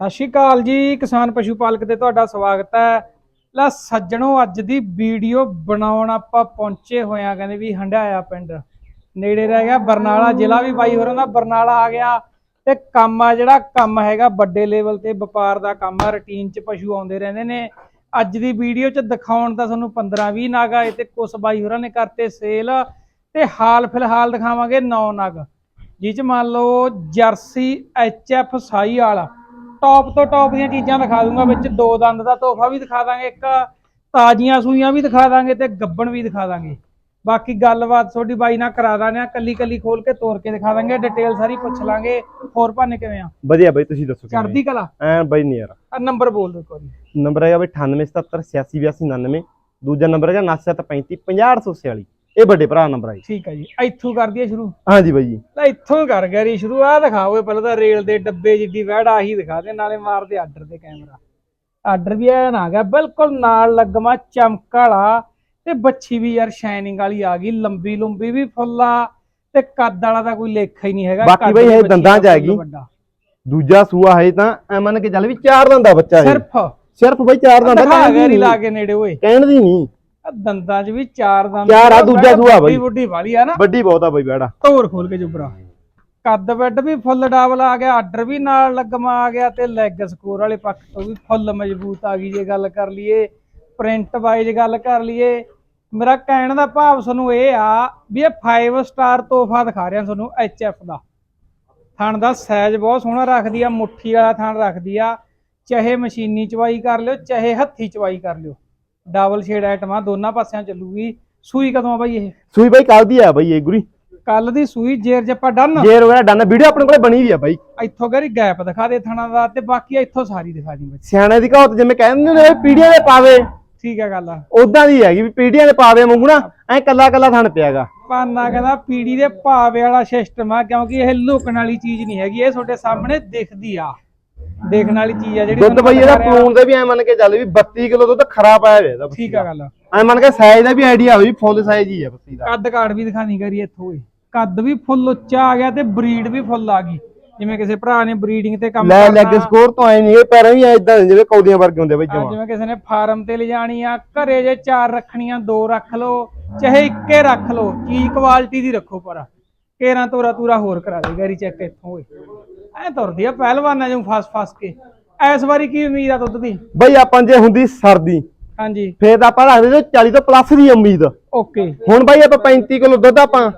ਸਤਿ ਸ਼੍ਰੀ ਅਕਾਲ ਜੀ, ਕਿਸਾਨ ਪਸ਼ੂ ਪਾਲਕ ਤੇ ਤੁਹਾਡਾ ਸਵਾਗਤ ਹੈ। ਲੈ ਸੱਜਣੋ, ਅੱਜ ਦੀ ਵੀਡੀਓ ਬਣਾਉਣ ਆਪਾਂ ਪਹੁੰਚੇ ਹੋਇਆ ਕਹਿੰਦੇ ਵੀ ਹੰਡਾਇਆ ਪਿੰਡ। ਨੇੜੇ ਰਹਿ ਗਿਆ ਬਰਨਾਲਾ ਜ਼ਿਲ੍ਹਾ ਵੀ, ਬਾਈ ਹੋਰਾਂ ਦਾ ਬਰਨਾਲਾ ਆ ਗਿਆ। ਤੇ ਕੰਮ ਆ ਜਿਹੜਾ, ਕੰਮ ਹੈਗਾ ਵੱਡੇ ਲੈਵਲ ਤੇ, ਵਪਾਰ ਦਾ ਕੰਮ ਆ ਰੁਟੀਨ 'ਚ ਪਸ਼ੂ ਆਉਂਦੇ ਰਹਿੰਦੇ ਨੇ। ਅੱਜ ਦੀ ਵੀਡੀਓ 'ਚ ਦਿਖਾਉਣ ਦਾ ਸਾਨੂੰ 15 20 ਨਗ ਆਏ ਤੇ ਕੁਛ ਬਾਈ ਹੋਰਾਂ ਨੇ ਕਰਤੇ ਸੇਲ ਤੇ ਹਾਲ ਫਿਲਹਾਲ ਦਿਖਾਵਾਂਗੇ 9 ਨਗ। ਜਿਹ 'ਚ ਮੰਨ ਲਓ, ਜਰਸੀ ਐਚਐਫ ਸਾਈ ਵਾਲਾ। ਟੌਪ ਤੋਂ ਟੌਪ ਦੀਆਂ ਚੀਜ਼ਾਂ ਦਿਖਾ ਦੂੰਗਾ ਵਿੱਚ ਦੋ ਦੰਦ ਦਾ ਤੋਹਫਾ ਵੀ ਦਿਖਾ ਦਾਂਗੇ ਇੱਕ ਤਾਜ਼ੀਆਂ ਸੂਈਆਂ ਵੀ ਦਿਖਾ ਦਾਂਗੇ ਤੇ ਗੱਬਣ ਵੀ ਦਿਖਾ ਦਾਂਗੇ। ਬਾਕੀ ਗੱਲਬਾਤ ਤੁਹਾਡੀ ਬਾਈ ਨਾਲ ਕਰਾ ਦਾਂਗੇ ਕੱਲੀ ਕੱਲੀ ਖੋਲ ਕੇ ਤੋੜ ਕੇ ਦਿਖਾ ਦਾਂਗੇ ਡਿਟੇਲ ਸਾਰੀ ਪੁੱਛ ਲਾਂਗੇ। ਹੋਰ ਭਾਨੇ ਕਿਵੇਂ ਆ? ਵਧੀਆ ਬਾਈ ਤੁਸੀਂ ਦੱਸੋ ਕਿਵੇਂ? ਚੜਦੀ ਕਲਾ? ਐਨ ਬਾਈ ਨਹੀਂ ਯਾਰ। ਆ ਨੰਬਰ ਬੋਲ ਦਿਓ ਵਾਰੀ। ਨੰਬਰ ਹੈਗਾ ਬਾਈ 9877868299 ਦੂਜਾ ਨੰਬਰ ਹੈਗਾ 9735 ਇਹ ਵੱਡੇ ਭਰਾ ਨੰਬਰ ਜੀ। ਠੀਕ ਹੈ ਜੀ। ਇੱਥੋਂ ਕਰ ਦਈਏ ਸ਼ੁਰੂ? ਹਾਂਜੀ ਬਾਈ ਜੀ। ਲੈ ਇੱਥੋਂ ਕਰ ਗਰੀ ਸ਼ੁਰੂ। ਆ ਦਿਖਾਓਗੇ ਪਹਿਲਾਂ ਤਾਂ ਰੇਲ ਦੇ ਡੱਬੇ ਜਿੱਡੀ ਵਹਿੜ ਆਹੀ ਦਿਖਾ ਦੇ ਨਾਲੇ ਮਾਰਦੇ ਆਰਡਰ ਤੇ ਕੈਮਰਾ। ਆਰਡਰ ਵੀ ਐਨ ਆ ਗਿਆ। ਬਿਲਕੁਲ ਨਾਲ ਲੱਗਮਾ ਚਮਕ ਵਾਲਾ। ਤੇ ਬੱਚੀ ਵੀ ਯਾਰ ਸ਼ਾਈਨਿੰਗ ਵਾਲੀ ਆ ਗਈ। ਲੰਬੀ ਲੰਬੀ ਵੀ ਫੁੱਲਾ ਤੇ ਕੱਦ ਵਾਲਾ ਤਾਂ ਕੋਈ ਲੇਖਾ ਹੀ ਨਹੀਂ ਹੈਗਾ। ਬਾਕੀ ਬਈ ਇਹ ਦੰਦਾਂ 'ਚ ਦਾ। ਵੱਡਾ। ਦੂਜਾ ਸੂਆ ਹੈ ਤਾਂ ਐ ਮੰਨ ਕੇ ਚੱਲ ਵੀ ਚਾਰ ਦੰਦਾ ਬੱਚਾ ਹੈ ਸਿਰਫ? ਸਿਰਫ ਬਾਈ ਚਾਰ ਦੰਦਾ ਦੀ ਗਰੀ ਲਾ ਕੇ ਨੇੜੇ ਓਏ। ਕਹਿਣ ਦੀ ਨਹੀਂ। ਦੰਦਾਂ 'ਚ ਵੀ ਚਾਰ ਦੰਦ ਚਾਰ ਆ, ਦੂਜਾ ਸੂਆ ਬਈ। ਵੱਡੀ ਵੱਡੀ ਵਾਲੀ ਆ ਨਾ। ਵੱਡੀ ਬਹੁਤ ਆ ਬਾਈ ਬੈੜਾ ਧੋਰ ਖੋਲ ਕੇ ਜੁਬਰਾ। ਕੱਦ ਬੈੱਡ ਵੀ ਫੁੱਲ ਡਬਲ ਆ ਗਿਆ ਆਰਡਰ ਵੀ ਨਾਲ ਲੱਗਮਾ ਆ ਗਿਆ ਤੇ ਲੈਗ ਸਕੋਰ ਵਾਲੇ ਪੱਖ ਤੋਂ ਵੀ ਫੁੱਲ ਮਜ਼ਬੂਤ ਆ ਗਈ ਜੇ ਗੱਲ ਕਰ ਲਈਏ। ਪ੍ਰਿੰਟ ਵਾਈਜ਼ ਗੱਲ ਕਰ ਲਈਏ। ਮੇਰਾ ਕਹਿਣ ਦਾ ਭਾਵ ਤੁਹਾਨੂੰ ਇਹ ਆ ਵੀ ਇਹ 5 ਸਟਾਰ ਤੋਹਫਾ ਦਿਖਾ ਰਿਹਾ ਤੁਹਾਨੂੰ ਐਫ ਦਾ। ਥਣ ਦਾ ਸਾਈਜ਼ ਬਹੁਤ ਸੋਹਣਾ ਰੱਖਦੀ ਆ ਮੁੱਠੀ ਵਾਲਾ ਥਣ ਰੱਖਦੀ ਆ। ਚਾਹੇ ਮਸ਼ੀਨੀ ਚਵਾਈ ਕਰ ਲਿਓ ਚਾਹੇ ਹੱਥੀ ਚਵਾਈ ਕਰ ਲਿਓ। ਡਬਲ ਸ਼ੇਡ ਆਈਟਮਾਂ ਦੋਨਾਂ ਪਾਸਿਆਂ ਚੱਲੂਗੀ। ਸੂਈ ਕਦੋਂ ਆ ਬਾਈ ਇਹ? ਸੂਈ ਬਾਈ ਕੱਲ ਦੀ ਆ ਬਾਈ ਇਹ ਗੁਰੀ। ਕੱਲ ਦੀ ਸੂਈ ਜੇਰ ਜੱਪਾ ਡਨ। ਜੇਰ ਵਗੈਰਾ ਡਨ ਵੀਡੀਓ ਆਪਣੇ ਕੋਲੇ ਬਣੀ ਵੀ ਆ ਬਾਈ। ਇੱਥੋਂ ਗਰੀ ਗੈਪ ਦਿਖਾ ਦੇ ਥਣਾ ਦਾ ਤੇ ਬਾਕੀ ਇੱਥੋਂ ਸਾਰੀ ਦਿਖਾ ਦੀ ਬੱਚੀ ਸਿਆਣੇ ਦੀ ਕਹਾਵਤ ਜਿਵੇਂ ਕਹਿੰਦੇ ਨੇ ਪੀੜੀਆਂ ਦੇ ਪਾਵੇ। ਠੀਕ ਹੈ ਗੱਲ ਆ। ਉਦਾਂ ਦੀ ਹੈਗੀ ਵੀ ਪੀੜੀਆਂ ਦੇ ਪਾਵੇ ਵਾਂਗੂ ਨਾ ਐ ਕੱਲਾ ਕੱਲਾ ਥਣ ਪਿਆਗਾ। ਪਾਨਾ ਕਹਿੰਦਾ ਪੀੜੀ ਦੇ ਭਾਵੇ ਵਾਲਾ ਸਿਸਟਮ ਆ ਕਿਉਂਕਿ ਇਹ ਲੁਕਣ ਵਾਲੀ ਚੀਜ਼ ਨਹੀਂ ਹੈਗੀ ਇਹ ਤੁਹਾਡੇ ਸਾਹਮਣੇ ਦਿਖਦੀ ਆ। ਦੇਖਣ ਵਾਲੀ ਚੀਜ਼ ਆ ਜਿਹੜੀ ਦੁੱਧ ਬਈ ਇਹਦਾ। ਪਲੂਣ ਦੇ ਵੀ ਐ ਮੰਨ ਕੇ ਚੱਲ ਵੀ 32 ਕਿਲੋ ਦੁੱਧ ਖਰਾਬ ਆਇਆ ਵੇ ਇਹਦਾ ਠੀਕ ਆ ਗੱਲ ਐ ਮੰਨ ਕੇ ਸਾਈਜ਼ ਦਾ ਵੀ ਆਈਡੀਆ ਹੋਈ ਫੁੱਲ ਸਾਈਜ਼ ਹੀ ਆ ਬੱਤੀ ਦਾ। ਕੱਦ ਕਾੜ ਵੀ ਦਿਖਾਣੀ ਕਰੀ ਇੱਥੋਂ ਹੀ। ਕੱਦ ਵੀ ਫੁੱਲ ਉੱਚਾ ਆ ਗਿਆ ਤੇ ਬਰੀਡ ਵੀ ਫੁੱਲ ਆ ਗਈ। ਜਿਵੇਂ ਕਿਸੇ ਭਰਾ ਨੇ ਬਰੀਡਿੰਗ ਤੇ ਕੰਮ ਲੈ ਲੈਗ ਸਕੋਰ ਤੋਂ ਐ ਨਹੀਂ ਇਹ ਪੈਰਾਂ ਵੀ ਐਦਾਂ ਜਿਵੇਂ ਕੌਡੀਆਂ ਵਰਗੇ ਹੁੰਦੇ ਬਈ ਜਮਾ। ਜਿਵੇਂ ਕਿਸੇ ਨੇ ਫਾਰਮ ਤੇ ਲਿਜਾਣੀ ਆ ਘਰੇ ਜੇ ਚਾਰ ਰੱਖਣੀਆਂ ਦੋ ਰੱਖ ਲਓ ਚਾਹੇ ਇੱਕੇ ਰੱਖ ਲਓ ਚੀਜ਼ ਕੁਆਲਿਟੀ ਦੀ ਰੱਖੋ ਪਰ ਕੇਰਾਂ ਤੋਰਾ ਤੂਰਾ ਹੋਰ ਕਰਾ ਦੇ ਗੈਰੀ ਚੈੱਕ ਇੱਥੋਂ ਓਏ ਐ ਤੁਰਦੀ ਆ ਪਹਿਲਵਾਨਾਂ ਨੂੰ ਫਸ ਫਸ ਕੇ। ਐਸ ਵਾਰੀ ਕੀ ਉਮੀਦ ਆ ਦੁੱਧ ਦੀ? ਬਈ ਆਪਾਂ ਜੇ ਹੁੰਦੀ ਸਰਦੀ ਹਾਂਜੀ। ਫੇਰ ਤਾਂ ਆਪਾਂ ਰੱਖਦੇ ਤੇ 40 ਤੋਂ ਪਲੱਸ ਦੀ ਉਮੀਦ। ਓਕੇ। ਹੁਣ ਬਈ ਆਪਾਂ 35 ਕਿਲੋ ਦੁੱਧ ਆਪਾਂ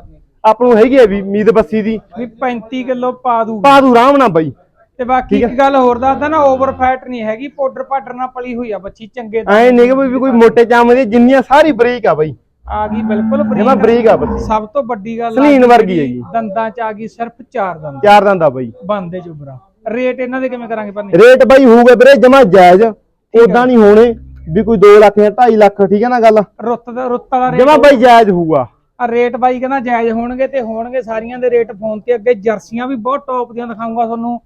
ਆਪ ਨੂੰ ਹੈਗੀ ਹੈ ਵੀ ਉਮੀਦ ਬੱਸੀ ਦੀ। ਵੀ 35 ਕਿਲੋ ਪਾ ਦੂ ਪਾ ਦੂ ਆਰਾਮ ਨਾਲ ਬਈ। ਤੇ ਬਾਕੀ ਇੱਕ ਗੱਲ ਹੋਰ ਦੱਸਦਾ ਨਾ ਓਵਰ ਫੈਟ ਨਹੀਂ ਹੈਗੀ ਪਾਊਡਰ ਪਾਡਰ ਨਾਲ ਪਲੀ ਹੋਈ ਆ ਬੱਚੀ ਚੰਗੇ ਐ ਨਹੀਂ ਕਿ ਵੀ ਕੋਈ ਮੋਟੇ ਚਾਮ ਦੀ ਜਿੰਨੀਆਂ ਸਾਰੀ ਬਰੀਕ ਆ ਬਈ। ਆ ਗਈ ਬਿਲਕੁਲ ਜਮਾ ਬਰੀਕ ਬਰੀਕ ਆ ਬੱਤੀ ਸਭ ਤੋਂ ਵੱਡੀ ਗੱਲ ਆ ਸਲੀਨ ਵਰਗੀ ਹੈਗੀ। ਦੰਦਾਂ ਚ ਆ ਗਈ ਸਿਰਫ 4 ਦੰਦ। ਚਾਰ ਦੰਦਾ ਬਈ। ਬੰਦੇ ਚੁਬਰਾ। ਰੇਟ ਇਹਨਾਂ ਦੇ ਕਿਵੇਂ ਕਰਾਂਗੇ ਪੰਨੇ ਰੇਟ ਬਈ ਹੋਊਗਾ ਵੀਰੇ ਜਮਾ ਜਾਇਜ਼। ਉਦਾਂ ਨਹੀਂ ਹੋਣੇ ਵੀ ਕੋਈ 2 ਲੱਖ ਜਾਂ 2.5 ਲੱਖ ਠੀਕ ਹੈ ਨਾ ਗੱਲ? ਰੁੱਤ ਦਾ ਰੁੱਤ ਜਮਾ ਰੇਟ ਬਈ ਜਾਇਜ਼ ਹੋਊਗਾ। ਆ ਰੇਟ ਬਾਈ ਕਹਿੰਦਾ ਜਾਇਜ਼ ਹੋਣਗੇ ਤੇ ਹੋਣਗੇ ਸਾਰੀਆਂ ਦੇ ਰੇਟ ਫੋਨ ਤੇ ਅੱਗੇ। ਜਰਸੀਆਂ ਵੀ ਬਹੁਤ ਟੌਪ ਦੀਆਂ ਦਿਖਾਉਂਗਾ ਤੁਹਾਨੂੰ।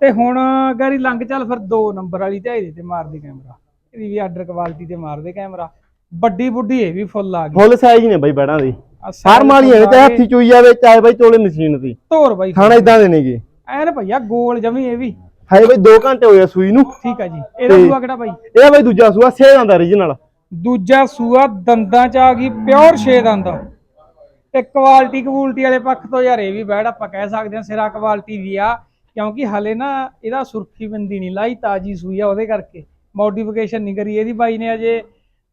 ਤੇ ਹੁਣ ਗਾਰੀ ਲੰਘ ਚੱਲ ਫਿਰ 2 ਨੰਬਰ ਵਾਲੀ ਤੇ ਇਹਦੇ ਤੇ ਮਾਰ ਦੇ ਕੈਮਰਾ। ਇਹਦੀ ਵੀ ਆਰਡਰ ਕੁਆਲਿਟੀ ਤੇ ਮਾਰ ਦੇ ਕੈਮਰਾ। ਵੱਡੀ ਬੁੱਢੀ ਇਹ ਵੀ ਫੁੱਲ ਆ ਗਈ। ਫੁੱਲ ਸਾਈਜ਼ ਨੇ ਬਈ ਬੈੜਾਂ ਦੀ। ਹਰ ਮਾਲੀ ਹੈ ਚਾਹੇ ਹੱਥੀ ਚੋਈ ਜਾਵੇ ਚਾਹੇ ਬਈ ਤੋਲੇ ਮਸ਼ੀਨ ਦੀ। ਧੋਰ ਬਾਈ। ਖਾਣਾ ਇਦਾਂ ਦੇ ਨੇਗੇ। ਐਨ ਭਈਆ ਗੋਲ ਜਮੀ ਇਹ ਵੀ। ਹਾਏ ਬਈ 2 ਘੰਟੇ ਹੋਏ ਸੂਈ ਨੂੰ। ਠੀਕ ਆ ਜੀ। ਇਹਦਾ ਤੇ- ਸੂਆ ਕਿਹੜਾ ਬਾਈ? ਇਹਦਾ ਬਈ ਦੂਜਾ ਸੂਆ ਸੇ ਜਾਂਦਾ origignal ਦੂਜਾ ਸੂਆ ਦੰਦਾਂ ਚ ਆ ਗਈ ਪਿਓਰ ਛੇ ਦੰਦ। ਤੇ ਕੁਆਲਿਟੀ ਕਬੂਲਟੀ ਵਾਲੇ ਪੱਖ ਤੋਂ ਯਾਰ ਇਹ ਵੀ ਬੈੜ ਆਪਾਂ ਕਹਿ ਸਕਦੇ ਹਾਂ ਸਿਰਾ ਕੁਆਲਿਟੀ ਵੀ ਆ। ਕਿਉਂਕਿ ਹਲੇ ਨਾ ਇਹਦਾ ਸੁਰਖੀ ਬਿੰਦੀ ਨਹੀਂ ਲਾਈ ਤਾਜੀ ਸੂਈ ਆ ਉਹਦੇ ਕਰਕੇ। ਮੋਡੀਫਿਕੇਸ਼ਨ ਨਹੀਂ ਕਰੀ ਇਹਦੀ ਬਾਈ ਨੇ ਅਜੇ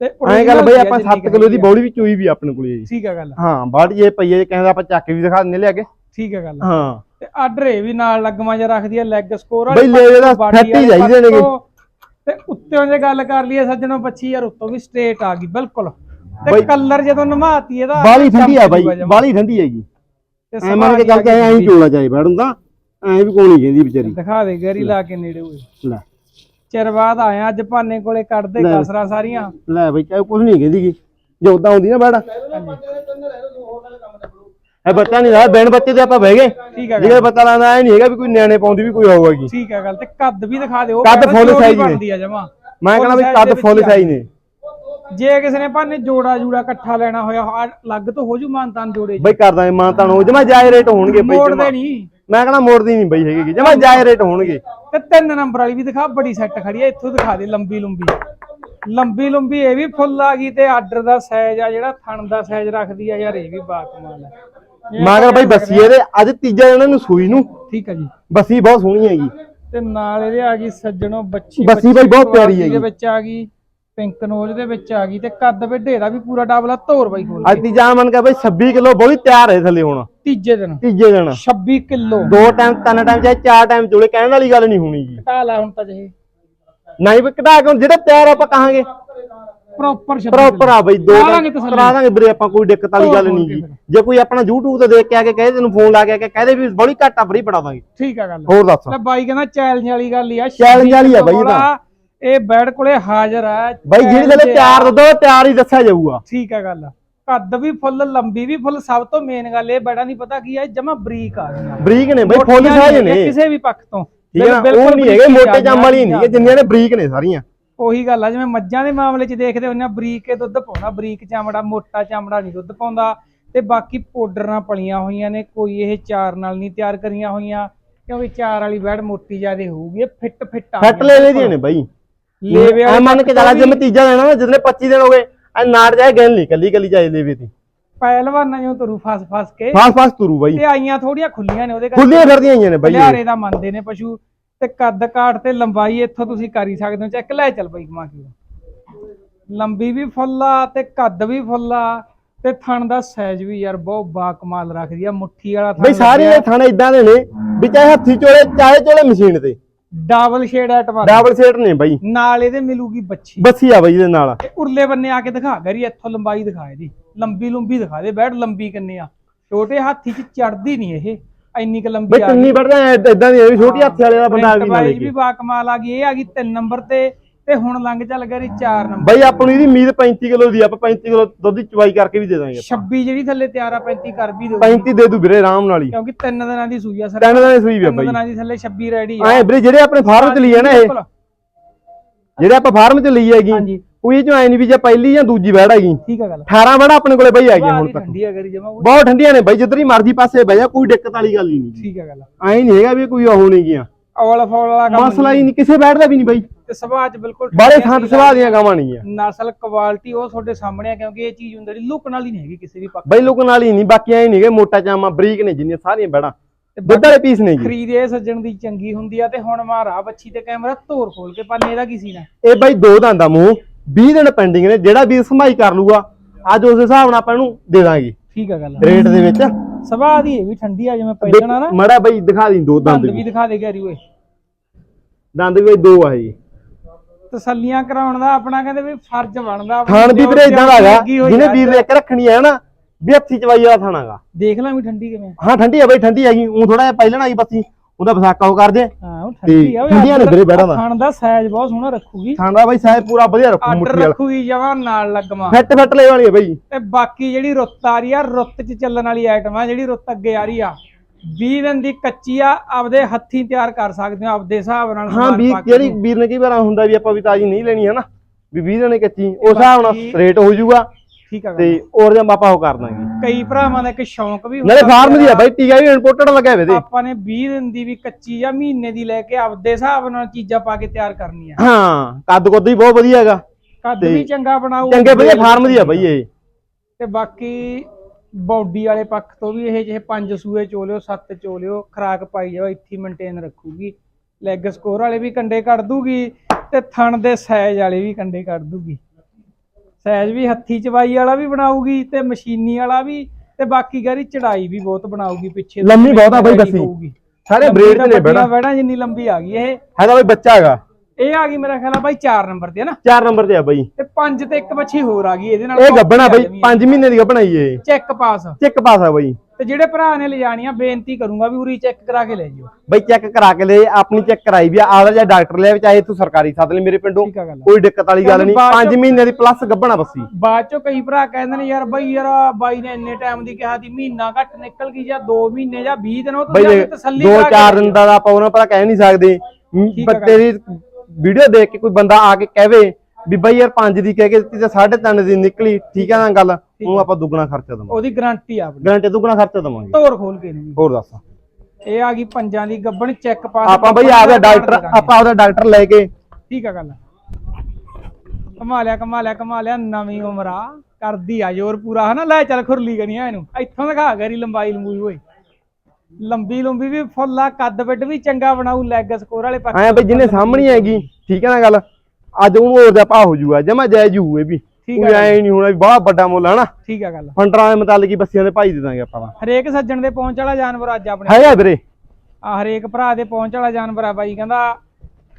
ਤੇ ਐਂ ਗੱਲ ਬਈ ਆਪਾਂ ਜਿੰਨੀ 7 ਕਿਲੋ ਦੀ ਬੌੜੀ ਵੀ ਚੋਈ ਵੀ ਆਪਣੇ ਕੋਲੇ ਜੀ। ਠੀਕ ਆ ਗੱਲ। ਹਾਂ ਬਾੜੀ ਜੇ ਪਈ ਹੈ ਕਹਿੰਦਾ ਆਪਾਂ ਚੱਕ ਵੀ ਦਿਖਾ ਦਿੰਨੇ ਲਿਆ ਕੇ। ਠੀਕ ਆ ਗੱਲ। ਹਾਂ। ਤੇ ਆਰਡਰ ਇਹ ਵੀ ਨਾਲ ਲੱਗਮਾ ਜਿਹਾ ਰੱਖਦੀ ਆ ਲੈਗ ਸਕੋਰ ਬਈ ਲੈ ਇਹਦਾ ਫੱਟ ਚਾਹੀਦੇ ਨੇਗੇ। ਤੇ ਉੱਤੋਂ ਜੇ ਗੱਲ ਕਰ ਲਈਏ ਸੱਜਣੋ ਬੱਚੀ ਯਾਰ ਉੱਤੋਂ ਵੀ ਸਟ੍ਰੇਟ ਆ ਗਈ ਬਿਲਕੁਲ। ਤੇ ਕਲਰ ਜਦੋਂ ਨਮਾਤੀ ਇਹਦਾ ਬਾਲੀ ਠੰਡੀ ਆ ਬਾਈ। ਬਾਲੀ ਠੰਡੀ ਹੈਗੀ ਐ ਮੰਨ ਕੇ ਚੱਲ ਕੇ ਐਂ ਹੀ ਚੋਲਾ ਚਾਹੀ ਦਾ ਐਂ ਵੀ ਕੋਣੀ ਕਹਿੰਦੀ ਵਿਚਾਰੀ। ਦਿਖਾ ਦੇ ਗੈਰੀ ਲਾ ਕੇ ਨੇੜੇ ਹੋਏ। ਲੈ। ਚਿਰ ਬਾਅਦ ਆਇਆ ਅੱਜ ਭਾਨੇ ਕੋਲੇ ਕੱਢਦੇ ਲੈ। ਕਸਰਾਂ ਸਾਰੀਆਂ। ਲੈ ਬਈ ਚਾਹੇ ਕੁਝ ਨਹੀਂ ਕਹਿੰਦੀ ਗੀ। ਜੇ ਉਦਾਂ ਹੁੰਦੀ ਨਾ ਬੈੜਾ ਐ ਬੱਚਾ ਨਹੀਂ ਰਹਾ ਬੈਣ ਬੱਚੇ ਤੇ ਆਪਾਂ ਬਹਿ ਗਏ। ਠੀਕ ਆ ਜਿਹੜਾ ਬੱਚਾ ਲਾਂਦਾ ਐ ਨਹੀਂ ਹੈਗਾ ਵੀ ਕੋਈ ਨਿਆਣੇ ਪਾਉਂਦੀ ਵੀ ਕੋਈ ਹੋਊਗੀ ਠੀਕ ਆ ਗੱਲ ਤੇ ਕੱਦ ਵੀ ਦਿਖਾ ਦਿਓ ਕੱਦ full size ਨੇ। ਬਣਦੀ ਆ ਜਮਾ। ਮੈਂ ਕਹਿੰਦਾ ਵੀ ਕੱਦ ਫੁੱਲ ਸਾਈਜ਼ ਨੇ। ਜੇ ਕਿਸੇ ਨੇ ਭਾਨੇ ਜੋੜਾ ਜੂੜਾ ਇਕੱਠਾ ਲੈਣਾ ਹੋਇਆ ਆਹ ਅਲੱਗ ਤੋਂ ਹੋ ਜੂ ਮਾਨਤਾਨ ਜੋੜੇ 'ਚ। ਬਈ ਕਰਦਾ ਮਾਂ ਤਾਂ ਉਹ ਜਮਾ ਜਾਇ ਰੇਟ ਹੋਣਗੇ ਬਈ ਮੋੜਦੇ ਜਮਾਂ। ਨਹੀਂ। ਮੈਂ ਕਹਣਾ ਮੋੜਦੀ ਨਹੀਂ ਬਈ ਹੈਗੀ ਜਮਾ ਜਾਇ ਰੇਟ ਹੋਣਗੇ। ਤੇ ਤਿੰਨ ਨੰਬਰ ਵਾਲੀ ਵੀ ਦਿਖਾ ਬੜੀ ਸੈੱਟ ਖੜੀ ਆ ਇੱਥੋਂ ਦਿਖਾ ਦੇ ਲੰਬੀ ਲੰਬੀ। ਲੰਬੀ ਲੰਬੀ ਇਹ ਵੀ ਫੁੱਲ ਆ ਗਈ ਤੇ ਆਰਡਰ ਦਾ ਸਾਈਜ਼ ਆ ਜਿਹੜਾ ਥਣ ਦਾ ਸਾਈਜ਼ ਰੱਖਦੀ ਆ ਯਾਰ ਇਹ ਵੀ ਬਾਕਮਾਲ ਹੈ ਇਹ ਮਗਰ ਬਈ ਬੱਸੀ ਇਹਦੇ ਅੱਜ ਤੀਜਾ ਇਹਨਾਂ ਨੂੰ ਸੂਈ ਨੂੰ। ਠੀਕ ਆ ਜੀ। ਬੱਸੀ ਬਹੁਤ ਸੋਹਣੀ ਹੈਗੀ। ਤੇ ਨਾਲ ਇਹਦੇ ਆ ਗਈ ਸੱਜਣੋ ਬੱਚੀ ਬੱਸੀ ਬਈ ਬਹੁਤ ਪਿਆਰੀ ਹੈਗੀ। ਵਿੱਚ ਆ ਗਈ। ਪਿੰਕ ਨੋਜ ਦੇ ਵਿੱਚ ਆ ਗਈ ਤੇ ਕੱਦ ਵੱਡੇ ਦਾ ਵੀ ਪੂਰਾ ਡਬਲ ਆ ਧੋਰ ਬਾਈ ਖੋਲ ਅੱਜ ਤੀਜਾ ਮੰਨ ਕੇ ਬਈ 26 ਕਿਲੋ ਬੋਲੀ ਤਿਆਰ ਹੈ ਥੱਲੇ ਹੁਣ। ਤੀਜੇ ਦਿਨ। ਤੀਜੇ ਦਿਨ। 26 ਕਿਲੋ। ਦੋ ਟਾਈਮ ਤਿੰਨ ਟਾਈਮ ਚਾਹੇ ਚਾਰ ਟਾਈਮ ਚੋਲੇ ਕਹਿਣ ਵਾਲੀ ਗੱਲ ਨਹੀਂ ਹੋਣੀ ਜੀ। ਘਟਾ ਲਾ ਹੁਣ ਤਾਂ ਜੇ। ਨਹੀਂ ਵੀ ਘਟਾ ਕੇ ਹੁਣ ਜਿਹੜੇ ਤਿਆਰ ਆਪਾਂ ਕਹਾਂਗੇ। ਪ੍ਰੋਪਰ ਪ੍ਰੋਪਰ ਆ ਬਈ ਦੋ ਕਰਾ ਦਾਂਗੇ ਵੀਰੇ ਆਪਾਂ ਕੋਈ ਦਿੱਕਤ ਵਾਲੀ ਗੱਲ ਨਹੀਂ ਜੀ। ਜੇ ਕੋਈ ਆਪਣਾ YouTube ਤੇ ਦੇਖ ਕੇ ਆ ਕੇ ਕਹੇ ਤੈਨੂੰ ਫੋਨ ਲਾ ਕੇ ਆ ਕੇ ਕਹਦੇ ਵੀ ਬੜੀ ਘੱਟ ਫਰੀ ਪੜਾ ਦਾਂਗੇ ਠੀਕ ਆ ਗੱਲ। ਹੋਰ ਦੱਸ। ਲੈ ਬਾਈ ਕਹਿੰਦਾ ਚੈਲੰਜ ਵਾਲੀ ਗੱਲ ਹੀ ਆ Challenge ਵਾਲੀ ਆ ਬਾਈ ਇਹ ਤਾਂ। ਇਹ ਬੈਡ ਕੋਲੇ ਹਾਜ਼ਰ ਆ ਬਾਈ ਜਿਹੜੀ challenge ਥੱਲੇ ਤਿਆਰ ਦੁੱਧ ਉਹ ਤਿਆਰ ਹੀ ਦੱਸਿਆ ਜਾਊਗਾ। ਠੀਕ ਆ ਗੱਲ। ਕੱਦ ਵੀ ਫੁੱਲ ਲੰਬੀ ਵੀ ਫੁੱਲ ਸਭ ਤੋਂ ਮੇਨ ਗੱਲ ਇਹ ਬੜਾ ਨਹੀਂ ਪਤਾ ਕੀ ਹੈ ਜਮਾ ਬਰੀਕ ਆ ਗਈਆਂ ਬਰੀਕ ਨੇ ਬਈ ਫੁੱਲ ਨਹੀਂ ਨੇ। ਕਿਸੇ ਵੀ ਪੱਖ ਤੋਂ। ਠੀਕ ਹੈ ਉਹ ਨਹੀਂ ਹੈਗੇ ਮੋਟੇ ਜੰਮ ਵਾਲੀ ਨਹੀਂ ਹੈ ਜਿੰਨੀਆਂ ਨੇ ਬਰੀਕ ਨੇ ਸਾਰੀਆਂ। ਉਹੀ ਗੱਲ ਆ ਜਿਵੇਂ ਮੱਝਾਂ ਦੇ ਮਾਮਲੇ 'ਚ ਦੇਖਦੇ ਹੁੰਦੇ ਆ ਬਰੀਕ ਕੇ ਦੁੱਧ ਪਾਉਣਾ ਬਰੀਕ ਚਮੜਾ ਮੋਟਾ ਚਮੜਾ ਨਹੀਂ ਦੁੱਧ ਪਾਉਂਦਾ। ਤੇ ਬਾਕੀ ਪਾਊਡਰ ਨਾਲ ਪਲੀਆਂ ਹੋਈਆਂ ਨੇ ਕੋਈ ਇਹ ਚਾਰ ਨਾਲ ਨਹੀਂ ਤਿਆਰ ਕਰੀਆਂ ਹੋਈਆਂ ਕਿਉਂਕਿ ਚਾਰ ਵਾਲੀ ਬੈੜ ਮੋਟੀ ਜ਼ਿਆਦੇ ਹੋਊਗੀ ਇਹ ਫਿੱਟ ਫਿੱਟ ਆ ਫੱਟ ਲੈ ਲੈ ਦੀਆਂ ਨੇ ਬਾਈ। ਲੇਵੇ ਐ ਮੰਨ ਕੇ ਚੱਲ ਅੱਜ ਮੈਂ ਤੀਜਾ ਦੇਣਾ ਨਾ ਜਿਸਨੇ 25 ਦਿਨ ਹੋ ਗਏ ਐ ਨਾੜ ਜਾਏ ਗੱਲ ਨਹੀਂ ਕੱਲੀ ਕੱਲੀ ਜਾਏ ਲੇਵੇ ਤੇ ਪਹਿਲਵਾਨਾਂ ਜੋ ਤਰੂ ਫਸ ਫਸ ਕੇ। ਫਾਸ ਫਾਸ ਤੁਰੂ ਬਾਈ। ਤੇ ਆਈਆਂ ਥੋੜੀਆਂ ਖੁੱਲੀਆਂ ਨੇ ਉਹਦੇ ਕਰਕੇ। ਖੁੱਲੀਆਂ ਫਿਰਦੀਆਂ ਆਈਆਂ ਨੇ ਬਾਈ। ਲਿਆਰੇ ਦਾ ਮੰਨਦੇ ਨੇ ਪਸ਼ੂ ਤੇ ਕੱਦ ਕਾਠ ਤੇ ਲੰਬਾਈ ਇੱਥੋਂ ਤੁਸੀਂ ਕਰ ਹੀ ਸਕਦੇ ਹੋ। ਚੈੱਕ ਲੈ ਚੱਲ ਬਈ ਘੁਮਾ ਕੇ ਲੰਬੀ ਵੀ ਫੁੱਲਾ ਤੇ ਕੱਦ ਵੀ ਫੁੱਲਾ ਤੇ ਥਣ ਦਾ ਸਾਈਜ਼ ਵੀ ਯਾਰ ਬਹੁਤ ਬਾ ਕਮਾਲ ਰੱਖਦੀ ਆ। ਮੁੱਠੀ ਵਾਲਾ ਬਈ ਸਾਰੇ ਥਾਣੇ ਇਦਾਂ ਦੇ ਨੇ ਵੀ ਚਾਹੇ ਹੱਥੀ ਚੋਲੇ ਚਾਹੇ ਚੋਲੇ ਮਸ਼ੀਨ ਤੇ। Double shade item double set ਨੇ ਬਾਈ। ਨਾਲ ਇਹਦੇ ਮਿਲੂਗੀ ਬੱਚੀ। ਬੱਸੀ ਆ ਬਾਈ ਇਹਦੇ ਨਾਲ। ਤੇ ਉਰਲੇ ਬੰਨੇ ਆ ਕੇ ਦਿਖਾ ਗਰੀ ਇੱਥੋਂ ਲੰਬਾਈ ਦਿਖਾ ਇਹਦੀ। ਲੰਬੀ ਲੰਬੀ ਦਿਖਾ ਦੇ ਬੈਠ ਲੰਬੀ ਕਿੰਨੇ ਆ। ਛੋਟੇ ਹਾਥੀ 'ਚ ਚੜਦੀ ਨਹੀਂ ਇਹ ਇੰਨੀ ਕ ਲੰਬੀ ਬਈ ਆ ਤਿੰਨੀ ਵੜਦਾ ਇਦਾਂ ਦੀ ਵੀ ਛੋਟੀ ਹੱਥ ਵਾਲੇ ਦਾ ਬੰਦਾ ਆ ਵੀ ਨਾ ਲੈ ਵੀ ਬਾ ਕਮਾਲ ਆ ਗਈ ਇਹ ਆ ਗਈ 3 ਨੰਬਰ ਤੇ ਤੇ ਹੁਣ ਲੰਘ ਚੱਲ ਗਰੀ 4 ਨੰਬਰ। ਬਾਈ ਆਪਾਂ ਨੂੰ ਇਹਦੀ ਉਮੀਦ 35 ਕਿਲੋ ਦੀ ਆ, ਆਪਾਂ 35 ਕਿਲੋ ਦੁੱਧ ਦੀ ਚਵਾਈ ਕਰਕੇ ਵੀ ਦੇ ਦਾਂਗੇ 26 ਜਿਹੜੀ ਥੱਲੇ ਤਿਆਰ ਆ 35 ਕਰ ਵੀ ਦਿਓ। 35 ਦੇ ਦੂ ਵੀਰੇ ਆਰਾਮ ਨਾਲ ਹੀ। ਕਿਉਂਕਿ ਤਿੰਨ ਦਿਨਾਂ ਦੀ ਸੂਈ ਆ ਸਰ। ਤਿੰਨ ਦਿਨ ਸੂਈ ਵੀ ਆ ਤਿੰਨ ਬਾਈ। ਦਿਨਾਂ ਦੀ ਥੱਲੇ 26 ਰੈਡੀ ਐ ਵੀਰੇ ਜਿਹੜੇ ਆਪਣੇ ਫਾਰਮ ਚ ਲਈ ਆ ਨਾ ਇਹ। ਜਿਹੜੇ ਆਪਾਂ ਫਾਰਮ ਚ ਲਈ ਹੈਗੀ ਹਾਂਜੀ। ਉਹ ਇਹ ਚੋਂ ਐ ਨਹੀਂ ਵੀ ਜੇ ਪਹਿਲੀ ਜਾਂ ਦੂਜੀ ਵੜ ਹੈਗੀ। ਠੀਕ ਆ ਗੱਲ। 18 ਵੜ ਆਪਣੇ ਕੋਲੇ ਬਾਈ ਹੈਗੀ ਹੁਣ ਤੱਕ। ਠੰਡੀ ਆ ਗਰੀ ਜਮਾ। ਬਹੁਤ ਠੰਡੀਆਂ ਨੇ ਬਾਈ ਜਿੱਧਰ ਹੀ ਮਰਜ਼ੀ ਪਾਸੇ ਬਹਿ ਜਾ ਕੋਈ ਦਿੱਕਤ ਵਾਲੀ ਗੱਲ ਹੀ ਨਹੀਂ। ਠੀਕ ਆ ਗੱਲ। ਐ ਨਹੀਂ ਹੈਗਾ ਵੀ ਕੋਈ ਉਹ ਨਹੀਂ ਗਿਆ। ਔਲ ਫੌਲ ਵਾਲਾ ਕੰਮ ਮਸਲਾ ਹੀ ਨਹੀਂ। ਕਿਸੇ ਬੈਠਦਾ ਵੀ ਨਹੀਂ ਬਾਈ। ਤੇ ਸੁਭਾਅ ਚ ਬਿਲਕੁਲ ਬਾਰੇ ਠੰਡੀਆਂ ਥਾਂ ਸੁਭਾਅ ਦੀਆਂ ਗਾਵਾਂ ਨਹੀਂ ਆ ਨਸਲ ਕੁਆਲਿਟੀ ਉਹ ਤੁਹਾਡੇ ਸਾਹਮਣੇ ਆ ਕਿਉਂਕਿ ਇਹ ਚੀਜ਼ ਹੁੰਦੀ ਜਿਹੜੀ ਲੁਕਣ ਵਾਲੀ ਨਹੀਂ ਹੈਗੀ ਕਿਸੇ ਵੀ ਪੱਖ ਬਾਈ ਲੋਕਾਂ ਨਾਲ ਹੀ ਨਹੀਂ ਬਾਕੀ ਐ ਨਹੀਂ ਹੈਗੇ ਮੋਟਾ ਚਾਮਾ ਬਰੀਕ ਨੇ ਜਿੰਨੀਆਂ ਸਾਰੀਆਂ ਬੈੜਾਂ। ਦੁੱਧ ਵਾਲੇ ਪੀਸ ਨੇ ਜੀ। ਖਰੀਦ ਇਹ ਸੱਜਣ ਦੀ ਚੰਗੀ ਹੁੰਦੀ ਆ ਤੇ ਹੁਣ ਮਾਰਾ ਬੱਚੀ ਤੇ ਕੈਮਰਾ ਧੋਰ ਖੋਲ ਕੇ ਪਾਣੇ ਇਹਦਾ ਕੀ ਸੀ ਨਾ ਇਹ ਬਾਈ ਦੋ ਦੰਦ ਦਾ ਮੂੰਹ 20 ਦਿਨ ਪੈਂਡਿੰਗ ਨੇ ਜਿਹੜਾ ਵੀ ਸੰਭਾਈ ਕਰ ਲੂਗਾ ਅੱਜ ਉਸ ਹਿਸਾਬ ਨਾਲ ਆਪਾਂ ਇਹਨੂੰ ਦੇ ਦਾਂਗੇ। ਠੀਕ ਆ ਗੱਲ। ਰੇਟ ਦੇ ਵਿੱਚ? ਸੁਭਾਅ ਦੀ ਇਹ ਵੀ ਠੰਡੀ ਆ ਜਿਵੇਂ ਪਹਿਲਾਂ ਨਾ। ਮੜਾ ਬਾਈ ਦਿਖਾ ਦੀ ਦੋ ਦੰਦ ਦੰਦ ਵੀ ਵੀ। ਦਿਖਾ ਦੇ ਗੈਰੀ ਓਏ। ਦੰਦ ਵੀ ਬਾਈ ਦੋ ਆ ਜੀ। ਤਸੱਲੀਆਂ ਕਰਾਉਣ ਦਾ ਆਪਣਾ ਕਹਿੰਦੇ ਵੀ ਫਰਜ਼ ਬਣਦਾ। ਆਪਣੀ ਥਾਣ ਵੀ ਵੀਰੇ ਇਦਾਂ ਦਾ ਹੈਗਾ ਲੱਗੀ ਹੋਈ ਜਿਹਨੇ ਆ। ਵੀਰ ਨੇ ਇੱਕ ਰੱਖਣੀ ਹੈ ਨਾ ਵੀ ਹੱਥੀ ਚਵਾਈ ਵਾਲਾ ਥਾਣਾਗਾ ਦੇਖ ਲਾਂ ਵੀ ਠੰਡੀ ਕਿਵੇਂ। ਆ। ਹਾਂ ਠੰਡੀ ਹੈ ਬਾਈ ਠੰਡੀ ਹੈਗੀ ਉਹ ਥੋੜਾ ਜਿਹਾ ਪਹਿਲਾਂ ਆਈ ਬੱਤੀ ਉਹਦਾ ਵਿਸਾਕਾ ਉਹ ਕਰਦੇ ਹਾਂ ਉਹ ਠੰਡੀ ਆ ਓਏ ਠੰਡੀਆਂ ਨੇ ਵੀਰੇ ਬੈੜਾਂ ਦਾ। ਖਾਣ ਦਾ ਸਾਈਜ਼ ਬਹੁਤ ਸੋਹਣਾ ਰੱਖੂਗੀ। ਥਾਣਾ ਬਾਈ ਸਾਹਿਬ ਪੂਰਾ ਵਧੀਆ ਰੱਖੂ ਮੁੱਠੀ ਵਾਲਾ। ਰੱਖੂਗੀ ਜਵਾ ਨਾਲ ਲੱਗਵਾ ਫਿੱਟ ਫਿੱਟ ਲੈ ਵਾਲੀ ਹੈ ਬਾਈ। ਤੇ ਬਾਕੀ ਜਿਹੜੀ ਰੁੱਤ ਆ ਰਹੀ ਆ ਰੁੱਤ 'ਚ ਚੱਲਣ ਵਾਲੀ ਆਈਟਮ ਆ ਜਿਹੜੀ ਰੁੱਤ ਅੱਗੇ ਆ ਰਹੀ ਆ 20 ਦਿਨ ਦੀ ਕੱਚੀ ਆ ਆਪਦੇ ਹੱਥੀਂ ਤਿਆਰ ਕਰ ਸਕਦੇ ਹੋ ਆਪਦੇ ਹਿਸਾਬ ਨਾਲ ਹਾਂ ਵੀ ਜਿਹੜੀ ਵੀਰ ਨੇ ਕੀ ਵਾਰ ਹੁੰਦਾ ਵੀ ਆਪਾਂ ਵੀ ਤਾਜੀ ਨਹੀਂ ਲੈਣੀ ਹੈ ਨਾ ਵੀ 20 ਦਿਨੇ ਕੱਚੀ ਉਸ ਹਿਸਾਬ ਨਾਲ ਰੇਟ ਹੋ ਜਾਊਗਾ। ਠੀਕ ਆ ਗੱਲ। ਤੇ ਹੋਰ ਜਾਂ ਆਪਾਂ ਉਹ ਕਰ ਦਾਂਗੇ। ਕਈ ਭਰਾਵਾਂ ਦਾ ਇੱਕ ਸ਼ੌਂਕ ਵੀ ਨਾਲੇ ਹੁੰਦਾ ਫਾਰਮ ਦੀ ਆ ਬਾਈ ਟੀਕਾ ਵੀ ਇੰਪੋਰਟਡ ਲੱਗਾ ਹੋਵੇ ਤੇ। ਆਪਾਂ ਨੇ 20 ਦਿਨ ਦੀ ਵੀ ਕੱਚੀ ਜਾਂ ਮਹੀਨੇ ਦੀ ਲੈ ਕੇ ਆਪਦੇ ਹਿਸਾਬ ਨਾਲ ਚੀਜ਼ਾਂ ਪਾ ਕੇ ਤਿਆਰ ਕਰਨੀ ਆ ਹਾਂ ਕੱਦ ਕੁੱਦ ਵੀ ਬਹੁਤ ਵਧੀਆ ਹੈਗਾ। ਕੱਦ ਤੇ ਵੀ ਚੰਗਾ ਬਣਾਉ ਚੰਗੇ ਵਧੀਆ ਫਾਰਮ ਦੀ ਆ ਬਾਈ ਇਹ। ਤੇ ਬਾਕੀ ਬਾਡੀ ਵਾਲੇ ਪੱਖ ਤੋਂ ਵੀ ਇਹ ਜਿਹੇ ਪੰਜ ਸੂਏ ਚੋਲਿਓ ਸੱਤ ਚੋਲਿਓ ਖਰਾਕ ਪਾਈ ਜਾਓ ਇੱਥੇ ਮੇਨਟੇਨ ਰੱਖੂਗੀ। ਲੈਗ ਸਕੋਰ ਵਾਲੇ ਵੀ ਕੰਡੇ ਕੱਢ ਦੂਗੀ ਤੇ ਥਣ ਦੇ ਸਾਈਜ਼ ਵਾਲੇ ਵੀ ਕੰਡੇ ਕੱਢ ਦੂਗੀ। ਸਾਈਜ਼ ਵੀ ਹੱਥੀ ਚਵਾਈ ਵਾਲਾ ਵੀ ਬਣਾਊਗੀ ਤੇ ਮਸ਼ੀਨੀ ਵਾਲਾ ਵੀ ਤੇ ਬਾਕੀ ਗਾਰੀ ਚੜਾਈ ਵੀ ਬਹੁਤ ਬਣਾਊਗੀ ਪਿੱਛੇ ਲੰਮੀ ਬਹੁਤ ਆ ਬਾਈ ਬੱਸੀ। ਸਾਰੇ ਬ੍ਰੇਡ ਤਾਂ ਬੜਾ ਵੜਾਂ ਜਿੰਨੀ ਲੰਬੀ ਆ ਗਈ ਇਹ। ਹੈ ਤਾਂ ਬਾਈ ਬੱਚਾ ਹੈਗਾ। ਇਹ ਆ ਗਈ ਮੇਰਾ ਖਿਆਲ ਆ ਬਾਈ 4 ਨੰਬਰ ਤੇ ਹੈ ਨਾ? 4 ਨੰਬਰ ਤੇ ਆ ਬਾਈ। ਤੇ 5 ਤੇ ਇੱਕ ਬੱਚੀ ਹੋਰ ਆ ਗਈ ਇਹਦੇ ਨਾਲ ਇਹ ਗੱਬਣਾ ਬਾਈ 5 ਮਹੀਨੇ ਦੀ ਗੱਬਣਾ ਹੀ ਇਹ ਚੈੱਕ ਪਾਸ ਚੈੱਕ ਪਾਸ ਆ ਬਾਈ। ਤੇ ਜਿਹੜੇ ਭਰਾ ਨੇ ਲਿਜਾਣੀਆਂ ਬੇਨਤੀ ਕਰੂੰਗਾ ਵੀ ਉਰੀ ਚੈੱਕ ਕਰਾ ਕੇ ਲੈ ਜਿਓ। ਬਈ ਚੈੱਕ ਕਰਾ ਕੇ ਲੈ ਆਪਣੀ ਚੈੱਕ ਕਰਾਈ ਵੀ ਆ। ਆਲਾ ਜਾਂ ਡਾਕਟਰ ਲੈ ਚਾਹੇ ਤੂੰ ਸਰਕਾਰੀ ਸੱਦ ਲੈ ਮੇਰੇ ਪਿੰਡੋਂ ਕੋਈ ਦਿੱਕਤ ਵਾਲੀ ਗੱਲ ਨਹੀਂ। ਬਾਅਦ 5 ਮਹੀਨੇ ਦੀ ਪਲੱਸ ਗੱਬਣਾ ਬੱਸੀ। ਬਾਅਦ ਚੋਂ ਕਈ ਭਰਾ ਕਹਿੰਦੇ ਨੇ ਯਾਰ ਬਈ ਯਾਰ ਬਾਈ ਨੇ ਇੰਨੇ ਟਾਈਮ ਦੀ ਕਿਹਾ ਸੀ ਮਹੀਨਾ ਘੱਟ ਨਿਕਲ ਗਈ ਜਾਂ 2 ਮਹੀਨੇ ਜਾਂ 20 ਦਿਨ ਉਹ ਤੁਸੀਂ ਤਸੱਲੀ ਦੋ ਕਰਾ ਕੇ ਚਾਰ ਲੈ ਦਿਨ ਦਾ ਆਪਾਂ ਉਹਨਾਂ ਪਰ ਕਹਿ ਨਹੀਂ ਸਕਦੇ। ਬੱਤੇ ਦੀ ਵੀਡੀਓ ਦੇਖ ਕੇ ਕੋਈ ਬੰਦਾ ਆ ਕੇ ਕਹਵੇ ਵੀ ਬਈ ਯਾਰ 5 ਦੀ ਕਹਿ ਕੇ ਦਿੱਤੀ ਤੇ 3.5 ਦੀ ਨਿਕਲੀ ਠੀਕ ਆ ਨਾ ਗੱਲ? ਉਹ ਆਪਾਂ ਦੁੱਗਣਾ ਖਰਚਾ ਦਵਾਂਗੇ। ਉਹਦੀ ਗਾਰੰਟੀ ਆ ਆਪਣੀ। ਗਰੰਟੀ ਦੁੱਗਣਾ ਖਰਚਾ ਦਵਾਂਗੇ। ਤੋਰ ਖੋਲ ਕੇ ਨਹੀਂ ਹੋਰ ਦੱਸ। ਇਹ ਆ ਗਈ ਪੰਜਾਂ ਦੀ ਗੱਬਣ ਚੈੱਕ ਪਾਸ ਆਪਾਂ ਬਈ ਆਪਦਾ ਡਾਕਟਰ ਆਪਾਂ ਆਪਦਾ ਡਾਕਟਰ ਲੈ ਕੇ। ਠੀਕ ਆ ਗੱਲ। ਕਮਾ ਲਿਆ ਕਮਾ ਲਿਆ ਕਮਾ ਲਿਆ ਨਵੀਂ ਉਮਰ ਆ। ਕਰਦੀ ਆ ਜ਼ੋਰ ਪੂਰਾ ਹਨਾ? ਲੈ ਚੱਲ ਖੁਰਲੀ ਕਰੀਆਂ ਇਹਨੂੰ। ਇੱਥੋਂ ਦਿਖਾ ਕਰੀ ਲੰਬਾਈ ਲੰਬੂਈ ਓਏ ਲੰਬੀ ਲੰਬੀ ਵੀ ਫੁੱਲ ਆ ਕੱਦ ਵੱਡ ਵੀ ਚੰਗਾ ਬਣਾਉ ਲੈਗ ਸਕੋਰ ਵਾਲੇ ਪਾਸੇ ਆਇਆ ਬਈ ਜਿਹਨੇ ਸਾਹਮਣੀ ਹੈਗੀ ਠੀਕ ਹੈ ਨਾ ਗੱਲ? ਅੱਜ ਉਹਨੂੰ ਹੋਰ ਦਾ ਭਾਅ ਹੋ ਜੂਗਾ ਜਮਾ ਜਾਇਜ਼ ਹੋਊ ਇਹ ਵੀ। ਠੀਕ ਕੋਈ ਐ ਨਹੀਂ ਹੋਣਾ ਵੀ ਬਹੁਤ ਵੱਡਾ ਮੁੱਲ ਹੈ ਨਾ। ਠੀਕ ਆ ਗੱਲ। ਫੰਡਰਾਂ ਦੇ ਮੁਤਾਲਕ ਹੀ ਬੱਸੀਆਂ ਦੇ ਭਾਈ ਦੇ ਦਾਂਗੇ ਆਪਾਂ। ਹਰੇਕ ਸੱਜਣ ਦੇ ਪਹੁੰਚ ਵਾਲਾ ਜਾਨਵਰ ਅੱਜ ਆਪਣੇ ਹੈਗਾ ਵੀਰੇ। ਆ ਹਰੇਕ ਭਰਾ ਦੇ ਪਹੁੰਚ ਵਾਲਾ ਜਾਨਵਰ ਆ ਬਾਈ ਕਹਿੰਦਾ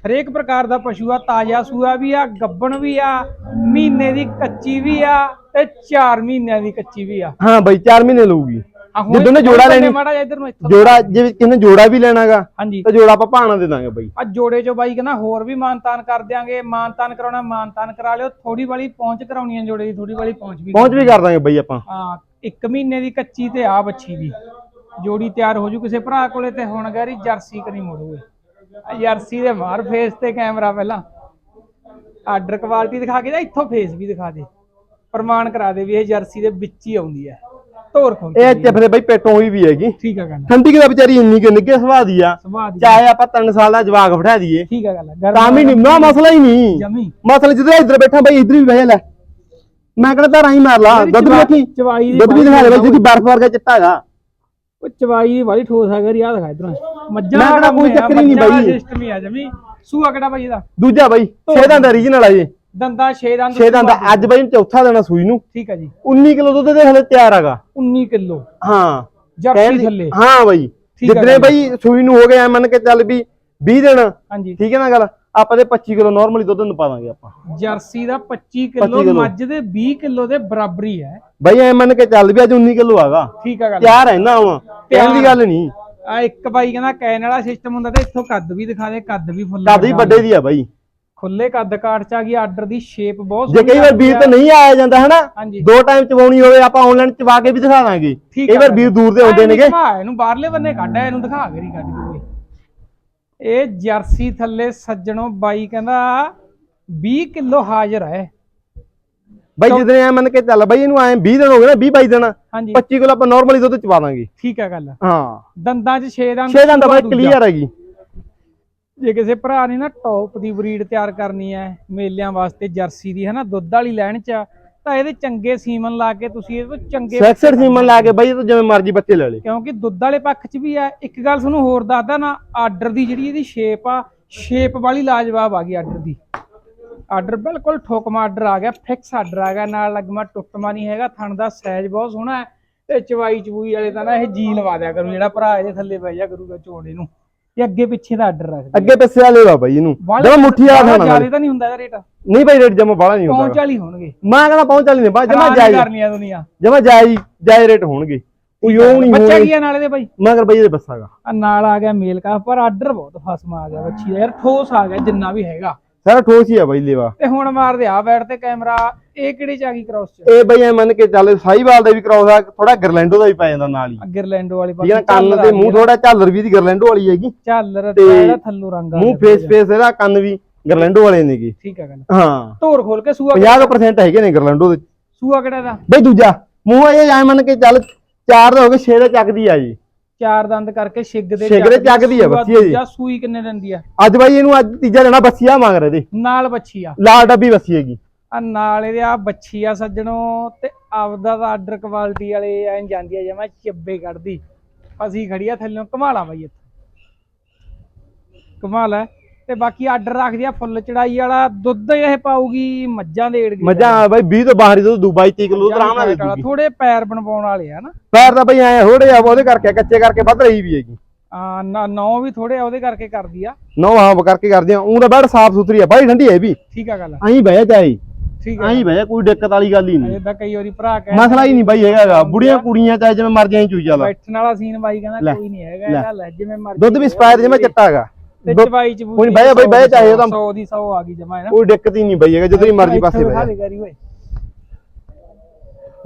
ਹਰੇਕ ਪ੍ਰਕਾਰ ਦਾ ਪਸ਼ੂ ਆ ਤਾਜ਼ਾ ਸੂਆ ਵੀ ਆ ਗੱਬਣ ਵੀ ਆ ਮਹੀਨੇ ਦੀ ਕੱਚੀ ਵੀ ਆ ਤੇ 4 ਮਹੀਨਿਆਂ ਦੀ ਕੱਚੀ ਵੀ ਆ। ਹਾਂ ਬਈ 4 ਮਹੀਨੇ ਲਊਗੀ। ਆ ਜਿੱਦਣ ਨੇ ਜੋੜਾ ਲੈਣੀ- ਮਾੜਾ ਜਿਹਾ ਇੱਧਰ ਨੂੰ ਇੱਥੋਂ ਜੋੜਾ ਜੇ ਕਿਸੇ ਨੇ ਜੋੜਾ ਵੀ ਲੈਣਾਗਾ ਹਾਂਜੀ। ਤਾਂ ਜੋੜਾ ਆਪਾਂ ਭਾਣਾ ਦੇ ਦਾਂਗੇ ਬਈ। ਆ ਜੋੜੇ ਚੋਂ ਬਾਈ ਕਹਿੰਦਾ ਹੋਰ ਵੀ ਮਾਨਤਾਨ ਕਰ ਦਿਆਂਗੇ ਮਾਨਤਾਨ ਕਰਾਉਣਾ ਮਾਨਤਾਨ ਕਰਾ ਲਿਓ ਥੋੜੀ ਵਾਲੀ ਪਹੁੰਚ ਕਰਾਉਣੀ ਆ ਜੋੜੇ ਦੀ ਥੋੜੀ ਵਾਲੀ ਪਹੁੰਚ ਵੀ ਪਹੁੰਚ ਵੀ ਕਰ ਦਾਂਗੇ ਬਈ ਆਪਾਂ। ਹਾਂ ਇੱਕ ਮਹੀਨੇ ਦੀ ਕੱਚੀ ਤੇ ਆ ਬੱਚੀ ਦੀ। ਜੋੜੀ ਤਿਆਰ ਹੋ ਜੂ ਕਿਸੇ ਭਰਾ ਕੋਲੇ ਤੇ ਹੁਣ ਗੈਰੀ ਜਰਸੀ ਕਰੀ ਮੋੜੂਗੇ। ਆ ਜਰਸੀ ਦੇ ਬਾਹਰ ਫੇਸ ਤੇ ਕੈਮਰਾ ਪਹਿਲਾਂ। ਆਰਡਰ ਕੁਆਲਿਟੀ ਦਿਖਾ ਕੇ ਜਾਂ ਇੱਥੋਂ ਫੇਸ ਵੀ ਦਿਖਾ ਦੇ। ਪ੍ਰਮਾਣ ਕਰਾ ਦੇ ਵੀ ਇਹ ਜਰਸੀ ਦੇ ਵਿੱਚ ਹੀ ਆਉਂਦੀ ਹੈ। ਧੋਰ ਖੋਲ ਇਹ ਚਫਰੇ ਬਈ ਪੇਟੋਂ ਹੋਈ ਵੀ ਹੈਗੀ। ਠੀਕ ਆ ਗੱਲ ਠੰਡੀ ਕਿਦਾ ਵਿਚਾਰੀ ਇੰਨੀ ਕਿ ਨਿੱਗੇ ਸੁਭਾਅ ਦੀ ਆ। ਸੁਭਾਅ ਦੀ ਚਾਹੇ ਆਪਾਂ 3 ਸਾਲ ਦਾ ਜਵਾਕ ਬਿਠਾ ਦਈਏ। ਠੀਕ ਆ ਗੱਲ ਤਾਂ ਵੀ ਨਹੀਂ ਨਾ ਮਸਲਾ ਹੀ ਨਹੀਂ। ਜਮੀ। ਮਸਲਾ ਜਦੋਂ ਇੱਧਰ ਬੈਠਾ ਬਈ ਇੱਧਰ ਵੀ ਬਹਿ ਲੈ। ਮੈਂ ਕਹਿੰਦਾ ਤਾਂ ਰਾਈ ਮਾਰ ਲਾ ਦੁੱਧ ਵੀ ਰੱਖੀ। ਚਵਾਈ ਦੀ ਦੁੱਧ ਵੀ ਦਿਖਾ ਦੇ ਬਈ ਜਿਹਦੀ ਬਰਫ ਵਰਗਾ ਚਿੱਟਾ ਹੈਗਾ। ਉਹ ਚਵਾਈ ਦੀ ਵਾਲੀ ਠੋਸ ਗਰੀ ਆ ਦਿਖਾ ਇਧਰੋਂ। ਮੱਝਾਂ ਮੈਂ ਕਿਹੜਾ ਕੋਈ ਚੱਕਰ ਹੀ ਨਹੀਂ ਬਾਈ। ਸਿਸਟਮ ਹੀ ਆ ਜਮੀ। ਸੂਆ ਕਿਹੜਾ ਬਾਈ ਇਹਦਾ? ਦੂਜਾ ਬਈ ਛੇ ਦੰਦ ਰੀਜਨਲ ਆ ਜੀ। ਦੰਦਾ 6 ਦੰਦ ਛੇ ਦੰਦ। ਅੱਜ ਬਈ ਚੌਥਾ ਦੇਣਾ ਸੂਈ ਨੂੰ। ਠੀਕ ਆ ਜੀ। 19 ਕਿਲੋ ਦੁੱਧ ਦੇ ਹਲੇ ਤਿਆਰ ਹੈਗਾ। 19 ਕਿਲੋ। ਹਾਂ। ਜਰਸੀ ਥੱਲੇ। ਹਾਂ ਬਈ। ਜਿੱਦਨੇ। ਬਈ ਸੂਈ ਨੂੰ ਹੋ ਗਿਆ ਮੰਨ ਕੇ ਚੱਲ ਵੀ 20 ਦਿਨ ਹਾਂਜੀ। ਠੀਕ ਹੈ ਨਾ ਗੱਲ? ਆਪਾਂ ਦੇ 25 ਕਿਲੋ ਨਾਰਮਲੀ ਦੁੱਧ ਨੂੰ ਪਾ ਦਾਂਗੇ ਆਪਾਂ। ਜਰਸੀ ਦਾ 25 25 ਕਿਲੋ। ਮੱਝ ਦੇ 20 ਕਿਲੋ ਦੇ ਬਰਾਬਰੀ ਹੈ। ਬਈ ਐ ਮੰਨ ਕੇ ਚੱਲ ਵੀ ਅੱਜ 19 ਕਿਲੋ ਹੈਗਾ। ਠੀਕ ਆ ਗੱਲ ਤਿਆਰ ਹੈ ਨਾ ਵਾ। ਕਹਿਣ ਦੀ ਗੱਲ ਨਹੀਂ। ਆ ਇੱਕ ਬਾਈ ਕਹਿੰਦਾ ਕੈਨ ਵਾਲਾ ਸਿਸਟਮ ਹੁੰਦਾ ਤੇ ਇੱਥੋਂ ਕੱਦ ਵੀ ਦਿਖਾ ਦੇ ਕੱਦ ਵੀ ਫੁੱਲ ਕੱਦ ਹੀ ਵੱਡੇ ਦੀ ਆ ਬਾਈ। ਖੁੱਲੇ ਕੱਦ ਕਾਟ ਚ ਆ ਗਈ ਆਰਡਰ ਦੀ ਸ਼ੇਪ ਬਹੁਤ ਜੇ ਕਈ ਵਾਰ ਵੀਰ ਆ। ਤੇ ਨਹੀਂ ਆਇਆ ਜਾਂਦਾ ਹਨਾ ਹਾਂਜੀ। ਦੋ ਟਾਈਮ ਚਵਾਉਣੀ ਹੋਵੇ ਆਪਾਂ ਆਨਲਾਈਨ ਚਵਾ ਕੇ ਵੀ ਦਿਖਾ ਦਾਂਗੇ। ਠੀਕ ਕਈ ਆ ਵਾਰ। ਵੀਰ ਦੂਰ ਦੇ ਆਉਂਦੇ ਨੇਗੇ। ਘੁਮਾ ਇਹਨੂੰ ਬਾਹਰਲੇ ਬੰਨੇ ਕੱਢ ਇਹਨੂੰ ਦਿਖਾ ਕੇ ਹੀ ਕੱਢ ਦੂਗੇ ਇਹ ਜਰਸੀ ਥੱਲੇ ਸੱਜਣੋ ਬਾਈ ਕਹਿੰਦਾ 20 ਕਿਲੋ ਹਾਜ਼ਰ ਹੈ ਬਾਈ ਜਿੱਦਨੇ ਐ ਮੰਨ ਕੇ ਚੱਲ ਬਾਈ ਇਹਨੂੰ ਐ 20 ਦਿਨ ਹੋ ਗਏ ਨਾ 20 22 ਦਿਨ। ਹਾਂਜੀ। 25 ਕਿਲੋ ਆਪਾਂ ਨਾਰਮਲੀ ਦੁੱਧ ਚਵਾ ਦਾਂਗੇ। ਠੀਕ ਹੈ ਗੱਲ। ਹਾਂ। ਦੰਦਾਂ 'ਚ 6 ਦੰਦ 6 ਦਿਨ ਦਾ ਸੂਆ ਬਾਈ ਦੂਜਾ। ਕਲੀਅਰ ਹੈਗੀ। ਜੇ ਕਿਸੇ ਭਰਾ ਨੇ ਨਾ ਟੌਪ ਦੀ ਬਰੀਡ ਤਿਆਰ ਕਰਨੀ ਹੈ ਮੇਲਿਆਂ ਵਾਸਤੇ ਜਰਸੀ ਦੀ ਹਨਾ ਦੁੱਧ ਵਾਲੀ ਲੈਣ 'ਚ ਤਾਂ ਇਹਦੇ ਚੰਗੇ ਸੀਮਨ ਲਾ ਕੇ ਤੁਸੀਂ ਇਹਦੇ ਤੋਂ ਚੰਗੇ ਸੈਕਸਰ ਸੀਮਨ ਲਾ ਕੇ ਬਾਈ ਇਹ ਤੋਂ ਜਿਵੇਂ ਮਰਜ਼ੀ ਬੱਚੇ ਲੈ ਲੈ ਕਿਉਂਕਿ ਦੁੱਧ ਵਾਲੇ ਪੱਖ 'ਚ ਵੀ ਹੈ। ਇੱਕ ਗੱਲ ਤੁਹਾਨੂੰ ਹੋਰ ਦੱਸਦਾ ਨਾ ਆਰਡਰ ਦੀ ਜਿਹੜੀ ਇਹਦੀ ਸ਼ੇਪ ਆ ਸ਼ੇਪ ਵਾਲੀ ਲਾਜਵਾਬ ਆ ਗਈ ਆਰਡਰ ਦੀ। ਆਰਡਰ ਬਿਲਕੁਲ ਠੋਕਮਾ ਆਰਡਰ ਆ ਗਿਆ ਫਿਕਸ ਆਰਡਰ ਆ ਗਿਆ ਨਾਲ ਲੱਗਮਾ ਟੁੱਟਮਾ ਨਹੀਂ ਹੈਗਾ ਥਣ ਦਾ ਸਾਈਜ਼ ਬਹੁਤ ਸੋਹਣਾ ਹੈ ਤੇ ਚਵਾਈ ਚਬੂਈ ਵਾਲੇ ਤਾਂ ਨਾ ਇਹ ਜੀ ਲਵਾ ਦਿਆ ਕਰੂ ਜਿਹੜਾ ਭਰਾ ਇਹਦੇ ਥੱਲੇ ਬਹਿ ਜਾ ਕਰੂਗਾ ਚੋਣੇ ਨੂੰ। ਇਹ ਅੱਗੇ ਪਿੱਛੇ ਦਾ ਆਰਡਰ ਰੱਖਦਾ ਅੱਗੇ ਪਿੱਛੇ ਲੈਵਾ ਬਾਈ ਇਹਨੂੰ। ਜਮਾ ਮੁੱਠੀ ਆ ਖਾਣਾ ਜ਼ਿਆਦਾ ਤਾਂ ਨਹੀਂ ਹੁੰਦਾ ਇਹਦਾ ਰੇਟ। ਨਹੀਂ ਬਾਈ ਰੇਟ ਜਮਾ ਬਾਲਾ ਨਹੀਂ ਪਹੁੰਚ ਹੁੰਦਾ ਵਾਲੀ ਹੋਣਗੇ। ਮੈਂ ਕਹਿੰਦਾ ਪਹੁੰਚ ਵਾਲੀ ਨਹੀਂ ਬਾ ਜਮਾ ਜਾਈ ਕਰਨੀ ਆ ਦੁਨੀਆ। ਜਮਾ ਜਾਈ ਜਾਈ ਰੇਟ ਹੋਣਗੇ। ਕੋਈ ਉਹ ਨਹੀਂ ਬੱਚਾ ਕੀ ਆ ਨਾਲੇ ਦੇ ਬਾਈ? ਮਗਰ ਬਾਈ ਇਹਦੇ ਬੱਸਾਗਾ ਆ ਨਾਲ ਆ ਗਿਆ ਮੇਲ ਕਾ ਪਰ ਆਰਡਰ ਬਹੁਤ ਫਸਮਾ ਆ ਗਿਆ ਬੱਚੀ ਦਾ। ਯਾਰ ਠੋਸ ਆ ਗਿਆ ਜਿੰਨਾ ਵੀ ਹੈਗਾ। ਸਾਰਾ ਠੋਸ ਹੀ ਆ ਬਾਈ ਲੇਵਾ। ਤੇ ਹੁਣ ਮਾਰਦੇ ਆ ਬੈਠ ਤੇ ਕੈਮਰਾ ਇਹ ਕਿਹੜੇ ਚ ਆ ਗਈ ਕ੍ਰਾਸ ਚ? ਇਹ ਬਈ ਐ ਮੰਨ ਕੇ ਚੱਲ ਸਾਈਵਾਲ ਦਾ ਵੀ ਕਰਾਉਦਾ ਆ ਥੋੜਾ ਗਰਲੈਂਡੋ ਦਾ ਵੀ ਪੈ ਜਾਂਦਾ ਨਾਲ ਹੀ। ਗਿਰਲੈਂਡੋ ਵਾਲੀ ਠੀਕ ਹੈ ਨਾ ਕੰਨ ਤੇ ਮੂੰਹ ਥੋੜਾ ਝਾਲਰ ਵੀ ਦੀ ਗਰਲੈਂਡੋ ਵਾਲੀ ਹੈਗੀ। ਝਾਲਰ ਤੇ ਇਹਦਾ ਥੱਲੂ ਰੰਗ ਆ ਮੂੰਹ ਫੇਸ ਫੇਸ ਇਹਦਾ ਕੰਨ ਵੀ ਗਰਲੈਂਡੋ ਵਾਲੇ ਨੇਗੇ ਠੀਕ ਆ ਗੱਲ। ਹਾਂ। ਧੋਰ ਖੋਲ ਕੇ ਸੂਆ 50% ਹੈਗੇ ਨੇ ਗਰਲੈਂਡੋ ਦੇ। ਸੂਆ ਕਿਹੜਾ ਦਾ ਬਈ ਦੂਜਾ ਮੂੰਹ ਇਹ ਐ ਮੰਨ ਕੇ ਚੱਲ ਚਾਰ ਦਾ ਹੋ ਗਏ 6 ਦਾ ਚੱਕਦੀ ਆ ਜੀ ਚਾਰ ਦੰਦ ਕਰਕੇ ਛਿੱਗ ਦੇ ਛਿੱਗ ਦੇ ਚੱਕਦੀ ਆ ਬੱਚੀ ਜੀ। ਦੂਜਾ ਸੂਈ ਕਿੰਨੇ ਦਿੰਦੀ ਆ? ਅੱਜ ਬਾਈ ਇਹਨੂੰ ਅੱਜ ਤੀਜਾ ਦੇਣਾ ਬੱਸੀਆ ਮੰਗ ਰਹੇ ਦੇ ਨਾਲ ਬੱਚੀ ਆ। ਲਾਲ ਡੱਬੀ ਬੱਸੀ ਹੈਗੀ। ਆ ਨਾਲ ਇਹਦੇ ਆ ਬੱਚੀ ਆ ਸੱਜਣੋ ਤੇ ਆਪਦਾ ਤਾਂ ਆਰਡਰ ਕੁਆਲਿਟੀ ਵਾਲੇ ਐਂ ਜਾਂਦੀ ਆ ਜਿਵੇਂ ਚੱਬੇ ਕੱਢਦੀ। ਅਸੀਂ ਖੜੀ ਆ ਥੱਲੇ ਕਮਾਲਾ ਬਾਈ ਇੱਥੇ। ਕਮਾਲ ਹੈ ਤੇ ਬਾਕੀ ਆਰਡਰ ਰੱਖਦੀ ਆ ਫੁੱਲ ਚੜਾਈ ਵਾਲਾ ਦੁੱਧ ਇਹ ਪਾਊਗੀ ਮੱਝਾਂ ਦੇ ਏੜ ਗਈ ਮੱਝਾਂ ਬਾਈ 20 ਤੋਂ ਬਾਹਰ ਦੁੱਧ ਦੂ 22 30 ਕਿਲੋ ਆਰਾਮ ਨਾਲ ਦੇ ਦੂਗੀ। ਥੋੜੇ ਪੈਰ ਬਣਵਾਉਣ ਵਾਲੇ ਆ ਨਾ। ਪੈਰ ਤਾਂ ਬਈ ਐ ਥੋੜੇ ਆ ਉਹਦੇ ਕਰਕੇ ਕੱਚੇ ਕਰਕੇ ਵੱਧ ਰਹੀ ਵੀ ਹੈਗੀ। ਆ ਨਾ ਨੌ ਵੀ ਥੋੜੇ ਆ ਉਹਦੇ ਕਰਕੇ ਕਰਦੀ ਆ। ਨੋ ਹਾਂ ਕਰਕੇ ਕਰਦੇ ਆ ਉਹ ਤਾਂ ਬੈਡ ਸਾਫ਼ ਸੁਥਰੀ ਆ ਬਾਈ ਠੰਡੀ ਹੈ ਵੀ। ਠੀਕ ਆ ਗੱਲ ਐਂ ਬਹਿ ਜਾਈ ਠੀਕ ਆ। ਐਂ ਬਹਿ ਜਾ ਕੋਈ ਦਿੱਕਤ ਵਾਲੀ ਗੱਲ ਹੀ ਨਹੀਂ। ਇਦਾਂ ਕਈ ਵਾਰੀ ਭਰਾ ਕਹਿ ਮਸਲਾ ਹੀ ਨਹੀਂ ਬਾਈ ਹੈਗਾਗਾ ਬੁੜੀਆਂ ਕੁੜੀਆਂ ਚਾਹੇ ਜਿਵੇਂ ਮਰ ਜਾਈ ਚੂਈ ਚੱਲ। ਬੈਠਣ ਵਾਲਾ ਸੀਨ ਬਾਈ ਕਹਿੰਦਾ ਕੋਈ ਨਹੀਂ ਹੈਗਾ ਲੈ। ਇਹਦਾ ਲੈ ਜਿਵੇਂ ਮਰਜ਼ੀ ਦੁੱਧ ਵੀ ਸਪਾਇਰ ਜਿਵੇਂ ਚਿੱਟਾ ਹੈਗਾ। ਤੇ ਚਵਾਈ ਚ ਕੋਈ ਬਹਿ ਜਾ ਬਈ, ਬਹਿ ਚਾਹੇ ਉਹਦਾ- 100 ਦੀ 100 ਆ ਗਈ ਜਮਾ ਹੈ ਨਾ? ਕੋਈ ਦਿੱਕਤ ਹੀ ਨਹੀਂ ਬਾਈ ਹੈਗਾ ਜਦੋਂ ਹੀ ਮਰਜ਼ੀ ਪਾਸੇ ਬਹਿ ਬਹਿ ਜਾ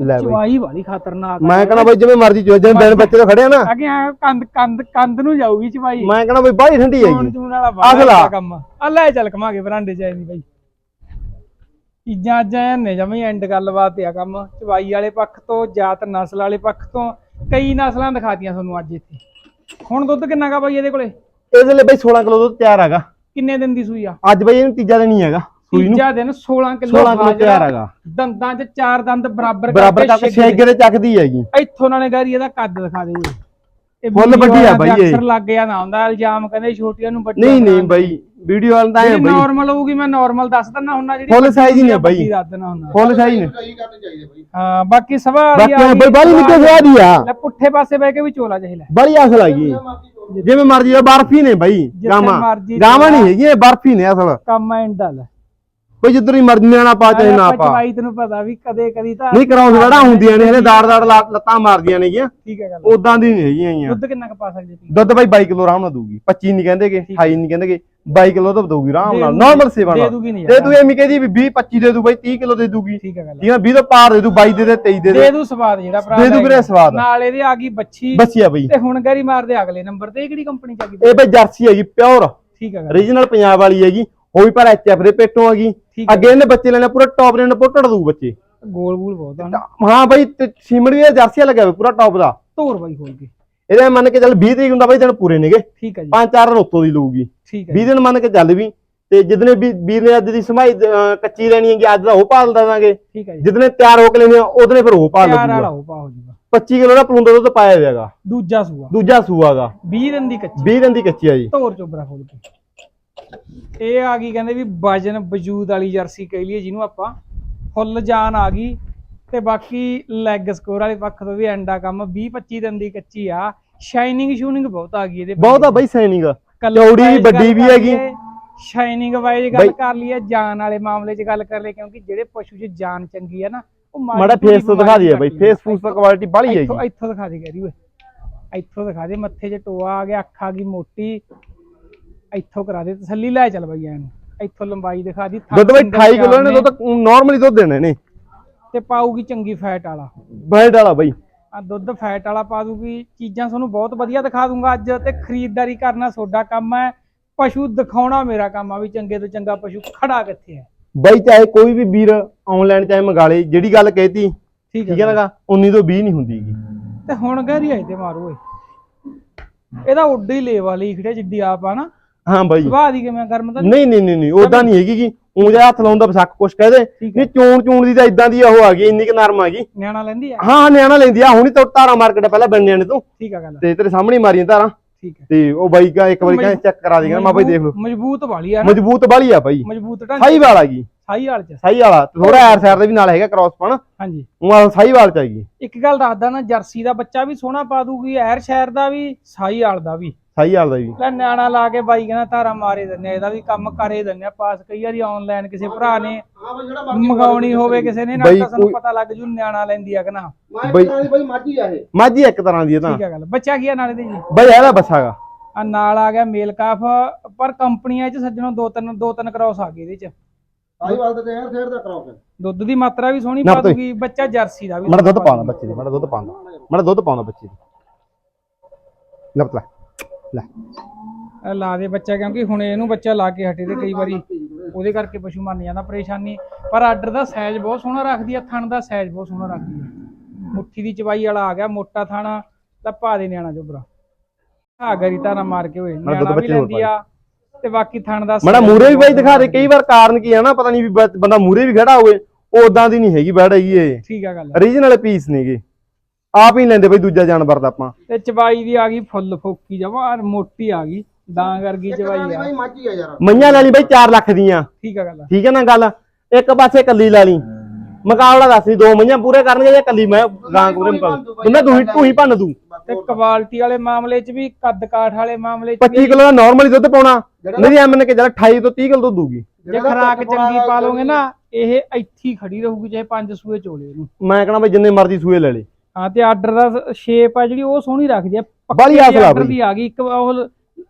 ਲੈ ਬਾਈ। ਚਵਾਈ ਵਾਲੀ ਖਤਰਨਾਕ ਮੈਂ ਕਹਣਾ ਬਾਈ ਜਿਵੇਂ ਮਰਜ਼ੀ ਚੋ ਜਿਵੇਂ ਬਿਨ ਬੱਚੇ ਤੋਂ ਖੜਿਆ ਨਾ। ਅੱਗੇ ਆ ਕੰਦ ਕੰਦ ਕੰਦ ਨੂੰ ਜਾਊਗੀ ਚਵਾਈ। ਮੈਂ ਕਹਣਾ ਬਾਈ ਬਾਈ ਠੰਡੀ ਅਸਲਾ। ਦਾ ਕੰਮ ਆ। ਲੈ ਚੱਲ ਕਮਾਗੇ ਬਰਾਂਡੇ ਚ ਆਈ ਬਾਈ। ਚੀਜ਼ਾਂ ਅੱਜ ਨੇ ਜਮੀ ਐਂਡ ਗੱਲਬਾਤ ਆ ਕੰਮ। ਚਵਾਈ ਵਾਲੇ ਪੱਖ ਤੋਂ ਜਾਤ ਨਸਲ ਵਾਲੇ ਪੱਖ ਤੋਂ ਕਈ ਨਸਲਾਂ ਦਿਖਾਤੀਆਂ ਤੁਹਾਨੂੰ ਅੱਜ ਇੱਥੇ। ਹੁਣ ਦੁੱਧ ਕਿੰਨਾ ਗਾ ਬਾਈ ਇਹਦੇ ਕੋਲੇ? ਇਹਦੇ ਲਈ ਬਈ 16 ਕਿਲੋ ਦੁੱਧ ਤਿਆਰ ਹੈਗਾ। ਕਿੰਨੇ ਦਿਨ ਦੀ ਸੂਈ ਆ? ਅੱਜ ਬਈ ਇਹਨੂੰ ਤੀਜਾ ਦਿਨ ਹੀ ਹੈਗਾ ਸੂਈ ਨੂੰ। ਤੀਜਾ ਦਿਨ 16 ਕਿਲੋ 16 ਕਿਲੋ ਤਿਆਰ ਹੈਗਾ। ਦੰਦਾਂ 'ਚ ਚਾਰ ਦੰਦ ਬਰਾਬਰ ਬਰਾਬਰ ਕਰਕੇ ਛੇਗੇ ਦੇ ਚੱਕਦੀ ਹੈਗੀ। ਇੱਥੋਂ ਨਾਲੇ ਗਾਰੀ ਇਹਦਾ ਕੱਦ ਦਿਖਾ ਦੇ ਇਹ ਫੁੱਲ ਵੱਡੀ ਆ ਬਾਈ ਇਹ। ਅਕਸਰ ਲੱਗ ਗਿਆ ਨਾ ਹੁੰਦਾ ਇਲਜ਼ਾਮ ਕਹਿੰਦੇ ਛੋਟੀਆਂ ਨੂੰ ਵੱਡੀਆਂ ਨਹੀਂ ਨਹੀਂ ਬਈ ਵੀਡੀਓ ਵਾਲਾ ਤਾਂ ਹੈ ਬਈ। ਨਾਰਮਲ ਹੋਊਗੀ ਮੈਂ ਨਾਰਮਲ ਦੱਸ ਦਿੰਦਾ ਹੁੰਨਾ ਜਿਹੜੀ Full size ਹੀ ਨੇ ਵੱਡੀ ਬਾਈ। ਫੁੱਲ ਸਾਈ ਨੇ। ਹਾਂ ਬਾਕੀ ਸਭਾ ਬਾਕੀ ਬਈ ਬੜੀ ਨਿੱਕੇ ਸਵਾਦ ਹੀ ਆ। ਲੈ ਪੁੱਠੇ ਪਾਸੇ ਬਹਿ ਕੇ ਵੀ ਚੋਲਾ ਚਾਹੀਦਾ ਬੜੀ ਅਸਲ ਹੈਗੀ ਜਿਵੇਂ ਮਰਜ਼ੀ ਆ ਬਰਫੀ ਨੇ ਬਈ ਗਾਵਾਂ। ਗਾਵਾਂ ਨਹੀਂ ਹੈਗੀਆਂ ਇਹ ਬਰਫੀ ਨੇ ਅਸਲ। ਕੰਮ ਐਂਡ ਦਾ ਲੈ। ਬਈ ਜਿੱਧਰ ਹੀ ਮਰਜ਼ੀ ਨਿਆਣਾ ਪਾ ਚਾਹੇ ਨਾ ਪਾ। ਚਵਾਈ ਤੈਨੂੰ ਪਤਾ ਵੀ ਕਦੇ ਕਦੀ ਤਾਂ ਨਹੀਂ ਕਰਾਉਂ ਵੜਾ ਹੁੰਦੀਆਂ ਨੇ ਇਹਨੇ ਦਾੜ ਦਾੜ ਲੱਤਾਂ ਮਾਰਦੀਆਂ ਨੇਗੀਆਂ। ਠੀਕ ਹੈ ਗੱਲ। ਉਦਾਂ ਦੀ ਨਹੀਂ ਹੈਗੀਆਂ ਗੀਆਂ। ਦੁੱਧ ਕਿੰਨਾ ਕ ਪਾ ਸਕਦੇ ਦੁੱਧ ਬਾਈ 22 ਕਿਲੋ ਆਰਾਮ ਨਾਲ ਦਊਗੀ। 25 ਨਹੀਂ ਕਹਿੰਦੇਗੇ 28 ਨਹੀਂ ਕਹਿੰਦੇਗੇ 22 ਕਿਲੋ ਤਾਂ ਦਊਗੀ ਆਰਾਮ ਦੇ ਨਾਲ ਨਾਰਮਲ ਸੇਵਾ ਦੇ ਨਾਲ। ਦੂਗੀ ਨਹੀਂ ਯਾਰ ਤੂੰ ਐਵੇਂ ਕਹਦੀ ਵੀ 20 25 ਦੇ ਦੂ ਬਾਈ 30 ਕਿਲੋ ਦੇ ਦੂਗੀ ਠੀਕ ਹੈ ਗੱਲ ਠੀਕ ਹੈ 20 ਤੋਂ ਪਾਰ ਦੇ ਦੂ 22 ਦੇ ਦੇ 23 ਦੇ ਦੇ ਦੇ। ਦੂ ਸਵਾਦ ਜਿਹੜਾ ਭਰਾ ਦੇ ਦੂ ਵੀਰੇ। ਸਵਾਦ। ਨਾਲ ਇਹਦੇ ਆ ਗਈ ਬੱਚੀ ਬੱਚੀ ਆ ਬਈ। ਤੇ ਹੁਣ ਗਰੀ ਮਾਰਦੇ ਅਗਲੇ ਨੰਬਰ ਤੇ ਇਹ ਕਿਹੜੀ ਕੰਪਨੀ ਚ ਆ ਗਈ ਇਹ ਬਈ? ਜਰਸੀ ਹੈਗੀ ਪਿਓਰ। ਠੀਕ ਹੈ ਗੱਲ ਰੀਜਨਲ ਪੰਜਾਬ ਵਾਲੀ ਹੈਗੀ ਉਹ ਵੀ ਪਰ ਐਚਐਫ ਦੇ ਪੇਟੋਂ ਠੀਕ ਹੈ। ਅੱਗੇ ਇਹਨੇ ਬੱਚੇ ਲੈਣੇ ਪੂਰਾ ਟੌਪ ਦੇ ਨਪੋਟੜ ਦੂ ਬੱਚੇ। ਗੋਲ ਗੋਲ ਬਹੁਤ ਆ। ਹਾਂ ਬਾਈ ਸੀਮੜ ਜਰਸੀ ਲੱਗਿਆ ਹੋਇਆ ਪੂਰਾ ਟੌਪ ਦਾ। ਧੋਰ ਬਾਈ ਕੇ। ਇਹਦੇ ਮੰਨ ਕੇ ਚੱਲ 20 ਤਰੀਕ ਹੁੰਦਾ ਬਾਈ ਦਿਨ ਪੂਰੇ ਨੇਗੇ। ਠੀਕ ਹੈ ਜੀ। ਪੰਜ ਚਾਰ ਦਿਨ ਉੱਤੋਂ ਦੀ ਲਊਗੀ। ਠੀਕ ਹੈ 20 ਦਿਨ ਮੰਨ ਕੇ ਚੱਲ ਵੀ। ਤੇ ਜਿਦਨੇ ਵੀ ਵੀਰ ਨੇ ਅੱਜ ਦੀ ਸਮਾਈ ਅਹ, ਕੱਚੀ ਲੈਣੀ ਹੈਗੀ ਅੱਜ ਦਾ ਉਹ ਪਾਲ ਦਾਂਗੇ। ਠੀਕ ਹੈ ਜੀ। ਜਿਦਨੇ ਤਿਆਰ ਹੋ ਕੇ ਲੈਣੀ ਆ ਉਹਦਨੇ ਫਿਰ ਉਹ ਪਾਲ ਪਿਆਰ ਵਾਲਾ ਉਹ ਪਾ ਹੋ ਜੂਗਾ 25 ਕਿਲੋ ਦਾ ਪਲੂੰਦਾ ਦੁੱਧ ਪਾਇਆ ਹੋਇਆਗਾ ਦੂਜਾ ਸੂਆ। ਦੂਜਾ ਸੂਆਗਾ 20 ਦਿਨ ਦੀ ਕੱਚੀ। 20 ਦਿਨ ਦੀ ਕੱਚੀ ਆ ਜੀ। ਧੋਰ ਚੋਬਰਾ ਖੋਲ ਕੇ। ਇਹ ਆ ਗਈ ਕਹਿੰਦੇ ਵੀ ਵਜਨ ਵਜੂਦ ਵਾਲੀ ਜਰਸੀ ਕਹਿ ਲਈਏ ਜਿਹਨੂੰ ਆਪਾਂ। ਫੁੱਲ ਜਾਨ ਆ ਗਈ। ਤੇ ਬਾਕੀ ਲੈਗ ਸਕੋਰ ਵਾਲੇ ਪੱਖ ਤੋਂ ਵੀ ਐਂਡਾ ਕੰਮ। 20 25 ਦਿਨ ਦੀ ਕੱਚੀ ਆ। ਸ਼ਾਈਨਿੰਗ ਸ਼ੂਨਿੰਗ ਬਹੁਤ ਆ ਗਈ ਇਹਦੇ ਬਹੁਤ ਆ ਬਾਈ ਸੈਨਿੰਗ ਚੌੜੀ ਵੀ ਵੱਡੀ ਵੀ ਹੈਗੀ। ਸ਼ਾਈਨਿੰਗ ਵਾਈਜ਼ ਗੱਲ ਕਰ ਲਈਏ ਜਾਨ ਵਾਲੇ ਮਾਮਲੇ 'ਚ ਗੱਲ ਕਰ ਲਈ ਕਿਉਂਕਿ ਜਿਹੜੇ ਪਸ਼ੂ 'ਚ ਜਾਨ ਚੰਗੀ ਆ ਨਾ ਉਹ ਮਾੜੀ ਫੇਸ ਤੋਂ ਦਿਖਾ ਦਈਏ ਬਾਈ। ਫੇਸ ਫੂਸ ਤਾਂ ਕੁਆਲਿਟੀ ਇੱਥੋਂ ਹੈਗੀ। ਇੱਥੋਂ ਦਿਖਾ ਦੇ ਗੈਰੀ ਓਏ। ਇੱਥੋਂ ਦਿਖਾ ਦੇ ਮੱਥੇ 'ਚ ਟੋਆ ਆ ਗਿਆ ਅੱਖ ਆ ਗਈ ਮੋਟੀ। ਇੱਥੋਂ ਕਰਾ ਦੇ ਤਸੱਲੀ ਲੈ ਚੱਲ ਬਈ ਐਨੂੰ। ਇੱਥੋਂ ਲੰਬਾਈ ਦਿਖਾ ਦੀ ਥਣ ਦੁੱਧ ਬਾਈ ਸਿੰਗਲ 28 ਕਿਲੋ ਨੇ ਦੁੱਧ ਨਾਰਮਲੀ ਦੁੱਧ ਦੇਣੇ ਨੇ। ਤੇ ਪਾਊਗੀ ਚੰਗੀ ਫੈਟ ਵਾਲਾ। ਬੈਡ ਵਾਲਾ ਬਾਈ। ਆ ਦੁੱਧ ਫੈਟ ਵਾਲਾ ਪਾ ਦੂਗੀ ਚੀਜ਼ਾਂ ਤੁਹਾਨੂੰ ਬਹੁਤ ਵਧੀਆ ਦਿਖਾ ਦੂੰਗਾ ਅੱਜ ਤੇ ਖਰੀਦਦਾਰੀ ਕਰਨਾ ਤੁਹਾਡਾ ਕੰਮ ਹੈ। ਪਸ਼ੂ ਦਿਖਾਉਣਾ ਮੇਰਾ ਕੰਮ ਆ ਵੀ ਚੰਗੇ ਤੋਂ ਚੰਗਾ ਪਸ਼ੂ ਖੜਾ ਕਿੱਥੇ ਹੈ। ਬਾਈ ਚਾਹੇ ਕੋਈ ਵੀ ਵੀਰ ਆਨਲਾਈਨ ਚਾਹੇ ਮੰਗਾ ਲੇ ਜਿਹੜੀ ਗੱਲ ਕਹਿਤੀ ਠੀਕ ਹੈ ਨਾਗਾ 19 ਤੋਂ 20 ਨਹੀਂ ਹੁੰਦੀਗੀ ਤੇ ਹੁਣ ਗਹਿਰੀ ਆਈ ਤੇ ਮਾਰੋ ਓਏ। ਇਹਦਾ ਉੱਡ ਹੀ ਲੇ ਵਾਲੀ ਖੜੇ ਜਿੱਡੀ ਆਪ ਆ ਨਾ। ਹਾਂ ਬਾਈ। ਸੁਭਾਅ ਦੀ ਕਿਵੇਂ ਗਰਮ ਤਾਂ ਨਹੀਂ ਨਹੀਂ ਨਹੀਂ ਨਹੀਂ ਉਦਾਂ ਨਹੀਂ ਹੈਗੀ ਗੀ। ਜਿਹਾ ਹੱਥ ਲਾਉਂਦਾ ਕੁਛ ਕਹਦੇ। ਨਹੀਂ ਚੂਣ ਚੂਣ ਦੀ ਤਾਂ ਇਦਾਂ ਦੀ ਉਹ ਆ ਗਈ ਇੰਨੀ ਕਿ ਨਰਮ ਆ ਗਈ। ਨਿਆਣਾ ਲੈਂਦੀ ਆ? ਹਾਂ ਨਿਆਣਾ ਲੈਂਦੀ ਆ ਹੁਣੀ ਤਾਂ ਧਾਰਾ ਮਾਰਕੀਟ ਪਹਿਲਾਂ ਬੰਨਿਆਂ ਨੇ ਤੂੰ। ਠੀਕ ਆ ਗੱਲ ਤੇ ਤੇਰੇ ਸਾਹਮਣੇ ਮਾਰੀਆਂ ਧਾਰਾਂ। ਠੀਕ ਹੈ ਤੇ ਉਹ ਬਾਈ ਕਾ ਇੱਕ ਵਾਰੀ ਕਹਿੰਦਾ ਚੈੱਕ ਕਰਾ ਦੇਗਾ ਮੈਂ ਬਾਈ ਦੇਖ ਲਓ। ਮਜ਼ਬੂਤ ਵਾਲੀ ਆ ਮਜ਼ਬੂਤ ਬਾਲੀ ਆ ਬਾਈ। ਮਜ਼ਬੂਤ ਢਾਂਚੇ ਸਾਈ ਵਾਲਾ ਗਈ। ਸਾਈ ਵਾਲ ਚ। ਸਾਈ ਵਾਲਾ ਥੋੜਾ ਐਰ ਸਾਈਡ ਦੇ ਵੀ ਨਾਲ ਹੈਗਾ ਕ੍ਰਾਸ ਪਣ ਹਾਂਜੀ। ਉਹ ਸਾਈ ਵਾਲ ਚ ਆਏਗੀ ਇੱਕ ਗੱਲ ਦੱਸਦਾ ਨਾ ਜਰਸੀ ਦਾ ਬੱਚਾ ਵੀ ਸੋਹਣਾ ਪਾ ਦੂਗੀ ਐਰ ਸ਼ਹਿਰ ਦਾ ਵੀ ਸਾਈ ਵਾਲ ਦਾ ਵੀ। ਸਾਈ ਵਾਲ ਦਾ ਵੀ ਲੈ ਨਿਆਣਾ ਲਾ ਕੇ ਬਾਈ ਕਹਿੰਦਾ ਧਾਰਾ ਮਾਰੇ ਦਿੰਨੇ ਆ, ਇਹਦਾ ਵੀ ਕੰਮ ਕਰੇ ਦਿੰਨੇ ਆ। ਪਾਸ ਕਈ ਵਾਰੀ ਆਨਲਾਈਨ ਕਿਸੇ ਭਰਾ ਨੇ ਮੰਗਾਉਣੀ ਹੋਵੇ ਕਿਸੇ ਨੇ ਨਾ ਤਾਂ ਸਾਨੂੰ ਪਤਾ ਲੱਗ ਜੂ ਨਿਆਣਾ ਲੈਂਦੀ ਆ ਕਿ ਨਾ। ਮੈਂ ਬਈ- ਬਈ ਮਾਝੀ ਆ ਇਹ। ਮਾਝੀ ਇੱਕ ਤਰ੍ਹਾਂ ਦੀ ਇਹ ਤਾਂ। ਠੀਕ ਆ ਗੱਲ। ਬੱਚਾ ਕੀ ਆ ਨਾਲੇ ਦੇ ਜੀ? ਬਾਈ ਇਹਦਾ ਬੱਸਾਗਾ ਆ ਨਾਲ ਆ ਗਿਆ ਮੇਲ ਕਾਫ ਪਰ ਕੰਪਨੀਆਂ 'ਚ ਸੱਜਣੋਂ ਦੋ ਤਿੰਨ ਦੋ ਤਿੰਨ ਕ੍ਰਾਸ ਆ ਗਏ ਇਹਦੇ 'ਚ। ਆਈ ਵਾਲ ਤੇ ਯਾਰ ਫੇਰ ਦਾ ਕਰਾਓ ਫਿਰ ਦੁੱਧ ਦੀ ਮਾਤਰਾ ਵੀ ਸੋਹਣੀ ਪਾ। ਦੂਗੀ ਬੱਚਾ ਜਰਸੀ ਦਾ ਵੀ ਮੜਾ ਦੁੱਧ ਪਾਉਂਦਾ ਬੱਚੇ ਦੀ ਮੜਾ ਦੁੱਧ ਪਾਉਂਦਾ। ਮੜਾ ਦੁੱਧ ਪਾਉਂਦਾ ਬੱਚੇ ਦੀ। ਲੈ ਪਤਲਾ ਲੈ। ਇਹ ਲਾ ਦੇ ਬੱਚਾ ਕਿਉਂਕਿ ਹੁਣ ਇਹਨੂੰ ਬੱਚਾ ਲਾ ਕੇ ਹਟੇ ਤੇ ਕਈ ਵਾਰੀ ਉਹਦੇ ਕਰਕੇ ਪਸ਼ੂ ਮੰਨ ਜਾਂਦਾ ਪਰੇਸ਼ਾਨੀ। ਪਰ ਆਰਡਰ ਦਾ ਸਾਈਜ਼ ਬਹੁਤ ਸੋਹਣਾ ਰੱਖਦੀ ਆ ਥਣ ਦਾ ਸਾਈਜ਼ ਬਹੁਤ ਸੋਹਣਾ ਰੱਖਦੀ ਆ। ਮੁੱਠੀ ਦੀ ਚਵਾਈ ਵਾਲਾ ਆ ਗਿਆ ਮੋਟਾ ਥਾਣਾ ਤਾਂ ਪਾ ਦੇ ਨਿਆਣਾ ਜੋਬਰਾ ਆ ਗਰੀ ਤਾਰਾ ਮਾਰ ਕੇ ਹੋਏ ਨਿਆਣਾ ਵੀ ਲੈਂਦੀ ਆ ਤੇ ਬਾਕੀ ਥਣ ਦਾ ਮੜਾ ਮੂਰੇ ਵੀ ਬਾਈ ਦਿਖਾ ਦੇ ਕਈ ਵਾਰ ਕਾਰਨ ਕੀ ਹੈ ਨਾ ਪਤਾ ਨਹੀਂ ਵੀ ਬੰਦਾ ਮੂਰੇ ਵੀ ਖੜਾ ਹੋਵੇ ਉਹ ਉਦਾਂ ਦੀ ਨਹੀਂ ਹੈਗੀ ਬੈੜ ਹੈਗੀ ਇਹ। ਠੀਕ ਆ ਗੱਲ ਰੀਜਨਲ ਪੀਸ ਨੇਗੇ ਆਪ ਹੀ ਲੈਂਦੇ ਬਈ ਦੂਜਾ ਜਾਨਵਰ ਦਾ ਆਪਾਂ। ਤੇ ਚਵਾਈ ਦੀ ਆ ਗਈ ਫੁੱਲ ਫੋਕੀ ਜਮਾ ਮੋਟੀ ਆ ਗਈ ਡਾਂਗ ਵਰਗੀ ਚਵਾਈ ਆ। ਬਈ ਮਾਝੀ ਆ ਯਾਰ। ਮਈਆਂ ਲੈ ਲਈ ਬਈ 4 ਲੱਖ ਦੀਆਂ। ਠੀਕ ਆ ਗੱਲ ਠੀਕ ਹੈ ਨਾ ਗੱਲ? ਇੱਕ ਪਾਸੇ ਕੱਲੀ ਲੈ ਲਈ। ਮੁਕਾਬਲਾ ਦੱਸ ਦੀ ਦੋ ਮਈਆਂ ਪੂਰੇ ਕਰਨਗੇ ਜਾਂ ਕੱਲੀ? ਮੈਂ ਗਾਂ ਪੂਰੇ ਮੁਕਾਬਲਾ ਦੋਨੇ ਤੂੰ ਹੀ ਤੂੰ ਹੀ ਭੰਨ ਦੂੰ। ਤੇ ਕੁਆਲਿਟੀ ਵਾਲੇ ਮਾਮਲੇ 'ਚ ਵੀ ਕੱਦ ਕਾਠ ਵਾਲੇ ਮਾਮਲੇ 'ਚ 25 ਕਿਲੋ ਦਾ ਨਾਰਮਲੀ ਦੁੱਧ ਪਾਉਣਾ। ਨਹੀਂ ਐਮਨ ਕੇ ਚੱਲ 28 ਤੋਂ 30 ਕਿਲੋ ਦੁੱਧ ਦੂਗੀ ਜੇ ਖਰਾਕ ਚੰਗੀ ਪਾ ਲੋਗੇ ਨਾ ਇਹ ਇੱਥੇ ਖੜੀ ਰਹੂਗੀ ਚਾਹੇ ਪੰਜ ਸੂਏ ਚੋਲੇ ਇਹਨੂੰ ਮੈਂ ਕਹਣਾ ਬਈ ਜਿੰਨੇ ਮਰਜ਼ੀ ਸੂਏ ਲੈ ਲੈ। ਹਾਂ ਤੇ ਆਰਡਰ ਦਾ ਸ਼ੇਪ ਆ ਜਿਹੜੀ ਉਹ ਸੋਹਣੀ ਰੱਖਦੀ ਆ। ਦੀ ਆਸਰਾ ਆਰਡਰ ਬਈ। ਆ ਗਈ ਇੱਕ ਉਹ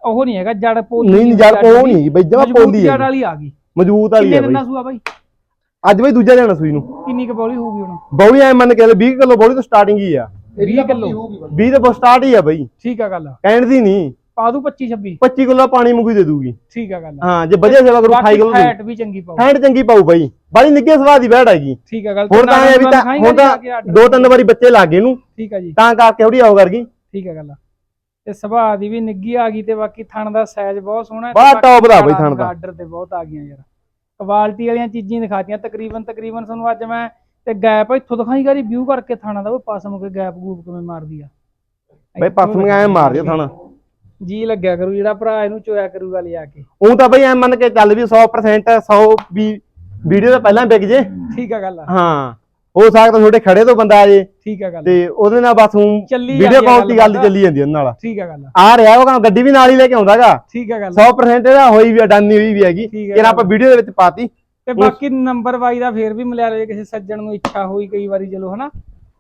ਉਹ ਨਹੀਂ ਹੈਗਾ ਜੜ ਪੋਲੀ ਨਹੀਂ ਨਹੀਂ ਯਾਰ ਉਹ ਨਹੀਂ ਬਈ ਜਮਾ ਪੋਲੀ ਜੜ ਹੈ ਵਾਲੀ ਆ ਗਈ। ਮਜ਼ਬੂਤ ਵਾਲੀ ਕਿੰਨੇ ਹੈ ਬਈ ਸੂਆ ਬਾਈ? ਅੱਜ ਬਈ ਦੂਜਾ ਲੈਣਾ ਸੂਈ ਨੂੰ। ਕਿੰਨੀ ਕੁ ਬੋਲੀ ਹੋਊਗੀ ਹੁਣ? ਬੌਲੀ ਐ ਮੰਨ ਕੇ ਚੱਲ 20 ਕਿਲੋ ਬੌਲੀ ਤੋਂ ਸਟਾਰਟਿੰਗ ਹੀ ਆ। 20 ਕਿਲੋ। 20 ਤੋਂ ਸਟਾਰਟ ਹੀ ਆ ਬਈ। ਠੀਕ ਆ ਗੱਲ। ਕਹਿਣ ਦੀ ਨਹੀਂ। ਪਾ ਦੂ 25 26 25 ਕਿਲੋ ਪਾਣੀ ਮੁਗੀ ਦੇ ਦੂਗੀ। ਠੀਕ ਆ ਗੱਲ ਹਾਂ ਜੇ ਵਧੀਆ ਸੇਵਾ ਕਰੂ 28 ਕਿਲੋ ਫੈਟ ਵੀ ਚੰਗੀ ਪਾਓ। ਫੈਂਟ ਚੰਗੀ ਪਾਉ ਬਾਈ। ਬਾਲੀ ਨਿੱਗੇ ਸਵਾਦ ਦੀ ਬੈੜ ਹੈਗੀ। ਠੀਕ ਆ ਗੱਲ ਹੁਣ ਤਾਂ ਵੀ ਤਾਂ ਹੁਣ ਤਾਂ ਦੋ ਤਿੰਨ ਵਾਰੀ ਬੱਚੇ ਲੱਗ ਗਏ ਨੂੰ ਠੀਕ ਆ ਜੀ। ਤਾਂ ਕਰਕੇ ਥੋੜੀ ਆਉ ਕਰ ਗਈ ਠੀਕ ਆ ਗੱਲ ਤੇ ਸੁਭਾਅ ਦੀ ਵੀ ਨਿੱਗੀ ਆ ਗਈ ਤੇ ਬਾਕੀ ਥਣ ਦਾ ਸਾਈਜ਼ ਬਹੁਤ ਸੋਹਣਾ ਹੈ ਬਾਕੀ top ਦਾ ਬਈ ਥਣ ਦਾ। ਆਰਡਰ ਤੇ ਬਹੁਤ ਆ ਗਈਆਂ ਯਾਰ। ਕੁਆਲਿਟੀ ਵਾਲੀਆਂ ਚੀਜ਼ਾਂ ਦਿਖਾਤੀਆਂ। ਤਕਰੀਬਨ ਤਕਰੀਬਨ ਤੁਹਾਨੂੰ ਅੱਜ ਮੈਂ ਤੇ ਗੈਪ ਇੱਥੋਂ ਦਿਖਾਈ ਗਾਰੀ ਵਿਊ ਕਰਕੇ ਥਾਣਾ ਦਾ ਉਹ ਪਾਸਮ ਕੇ ਗੈਪ ਗੂਪ ਕਿਵੇਂ ਮਾਰਦੀ ਆ। ਬਈ ਪਸਮ ਐ ਮਾਰ ਦਿਆ ਥਣ। ਜੀ ਲੱਗਿਆ ਕਰੂ ਜਿਹੜਾ ਭਰਾ ਇਹਨੂੰ ਚੋਇਆ ਕਰੂਗਾ ਲਿਆ ਕੇ। ਉਹ ਤਾਂ ਬਈ ਐ ਮੰਨ ਕੇ ਚੱਲ ਵੀ 100% 100 ਵੀ ਵੀਡੀਓ ਤੋਂ ਪਹਿਲਾਂ ਵਿਕ ਜੇ। ਠੀਕ ਆ ਗੱਲ ਆ। ਹਾਂ ਹੋ ਸਕਦਾ ਤੁਹਾਡੇ ਖੜੇ ਤੋਂ ਬੰਦਾ ਆ ਜੇ। ਠੀਕ ਆ ਗੱਲ ਤੇ ਉਹਦੇ ਨਾਲ ਬਸ ਚੱਲੀ ਵੀਡੀਓ ਕਾਲ ਦੀ ਗੱਲ। ਚੱਲੀ ਜਾਂਦੀ ਉਹਨਾਂ ਨਾਲ। ਠੀਕ ਆ ਗੱਲ ਆ। ਰਿਹਾ ਉਹ ਕਹਿੰਦਾ ਗੱਡੀ ਵੀ ਨਾਲ ਹੀ ਲੈ ਕੇ ਆਉਂਦਾਗਾ। ਠੀਕ ਆ ਗੱਲ 100% ਇਹਦਾ ਹੋਈ ਵੀ ਅਡਾਨੀ ਹੋਈ ਵੀ ਹੈਗੀ ਹੈ ਜਿਹੜਾ ਆਪਾਂ ਵੀਡੀਓ ਦੇ ਵਿੱਚ ਪਾਤੀ ਤੇ ਬਾਕੀ ਨੰਬਰ ਵਾਈ ਦਾ ਫੇਰ ਵੀ ਮਿਲਿਆ ਰਹੇ ਕਿਸੇ ਸੱਜਣ ਨੂੰ ਇੱਛਾ ਹੋਈ ਕਈ ਵਾਰੀ ਚਲੋ ਹਨਾ।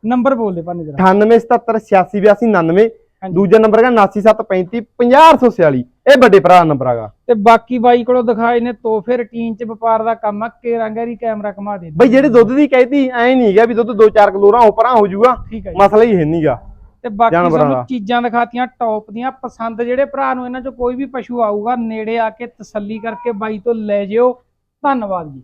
ਨੰਬਰ ਬੋਲ ਦੇ ਭਾਨੇ ਜਰਾ। 9877868299 ਹਾਂਜੀ। ਦੂਜਾ ਨੰਬਰ ਹੈਗਾ 9735 ਇਹ ਵੱਡੇ ਭਰਾ ਦਾ ਨੰਬਰ ਹੈਗਾ। ਤੇ ਬਾਕੀ ਬਾਈ ਕੋਲੋਂ ਦਿਖਾਏ ਨੇ ਤੋਹਫੇ ਰੁਟੀਨ ਚ ਵਪਾਰ ਦਾ ਕੰਮ ਆ ਕੇ ਰੰਗਾਰੀ ਕੈਮਰਾ ਘੁਮਾ ਦੇ ਬਈ ਜਿਹੜੇ ਦੁੱਧ ਦੀ ਕਹਿਤੀ ਐ ਨਹੀਂ ਹੈਗਾ ਵੀ ਦੁੱਧ 2-4 ਕਿਲੋ ਰਾਂ ਉਪਰਾਂ ਹੋ ਜਾਊਗਾ। ਠੀਕ ਹੈ ਮਸਲਾ ਹੀ ਹੈ ਨਹੀਂਗਾ ਤੇ ਬਾਕੀ ਦਾ। ਚੀਜ਼ਾਂ ਦਿਖਾਤੀਆਂ ਟੌਪ ਦੀਆਂ। ਪਸੰਦ ਜਿਹੜੇ ਭਰਾ ਨੂੰ ਇਹਨਾਂ ਚੋਂ ਕੋਈ ਵੀ ਪਸ਼ੂ ਆਊਗਾ ਨੇੜੇ ਆ ਕੇ ਤਸੱਲੀ ਕਰਕੇ ਬਾਈ ਤੋਂ ਲੈ ਜਿਓ। ਧੰਨਵਾਦ ਜੀ।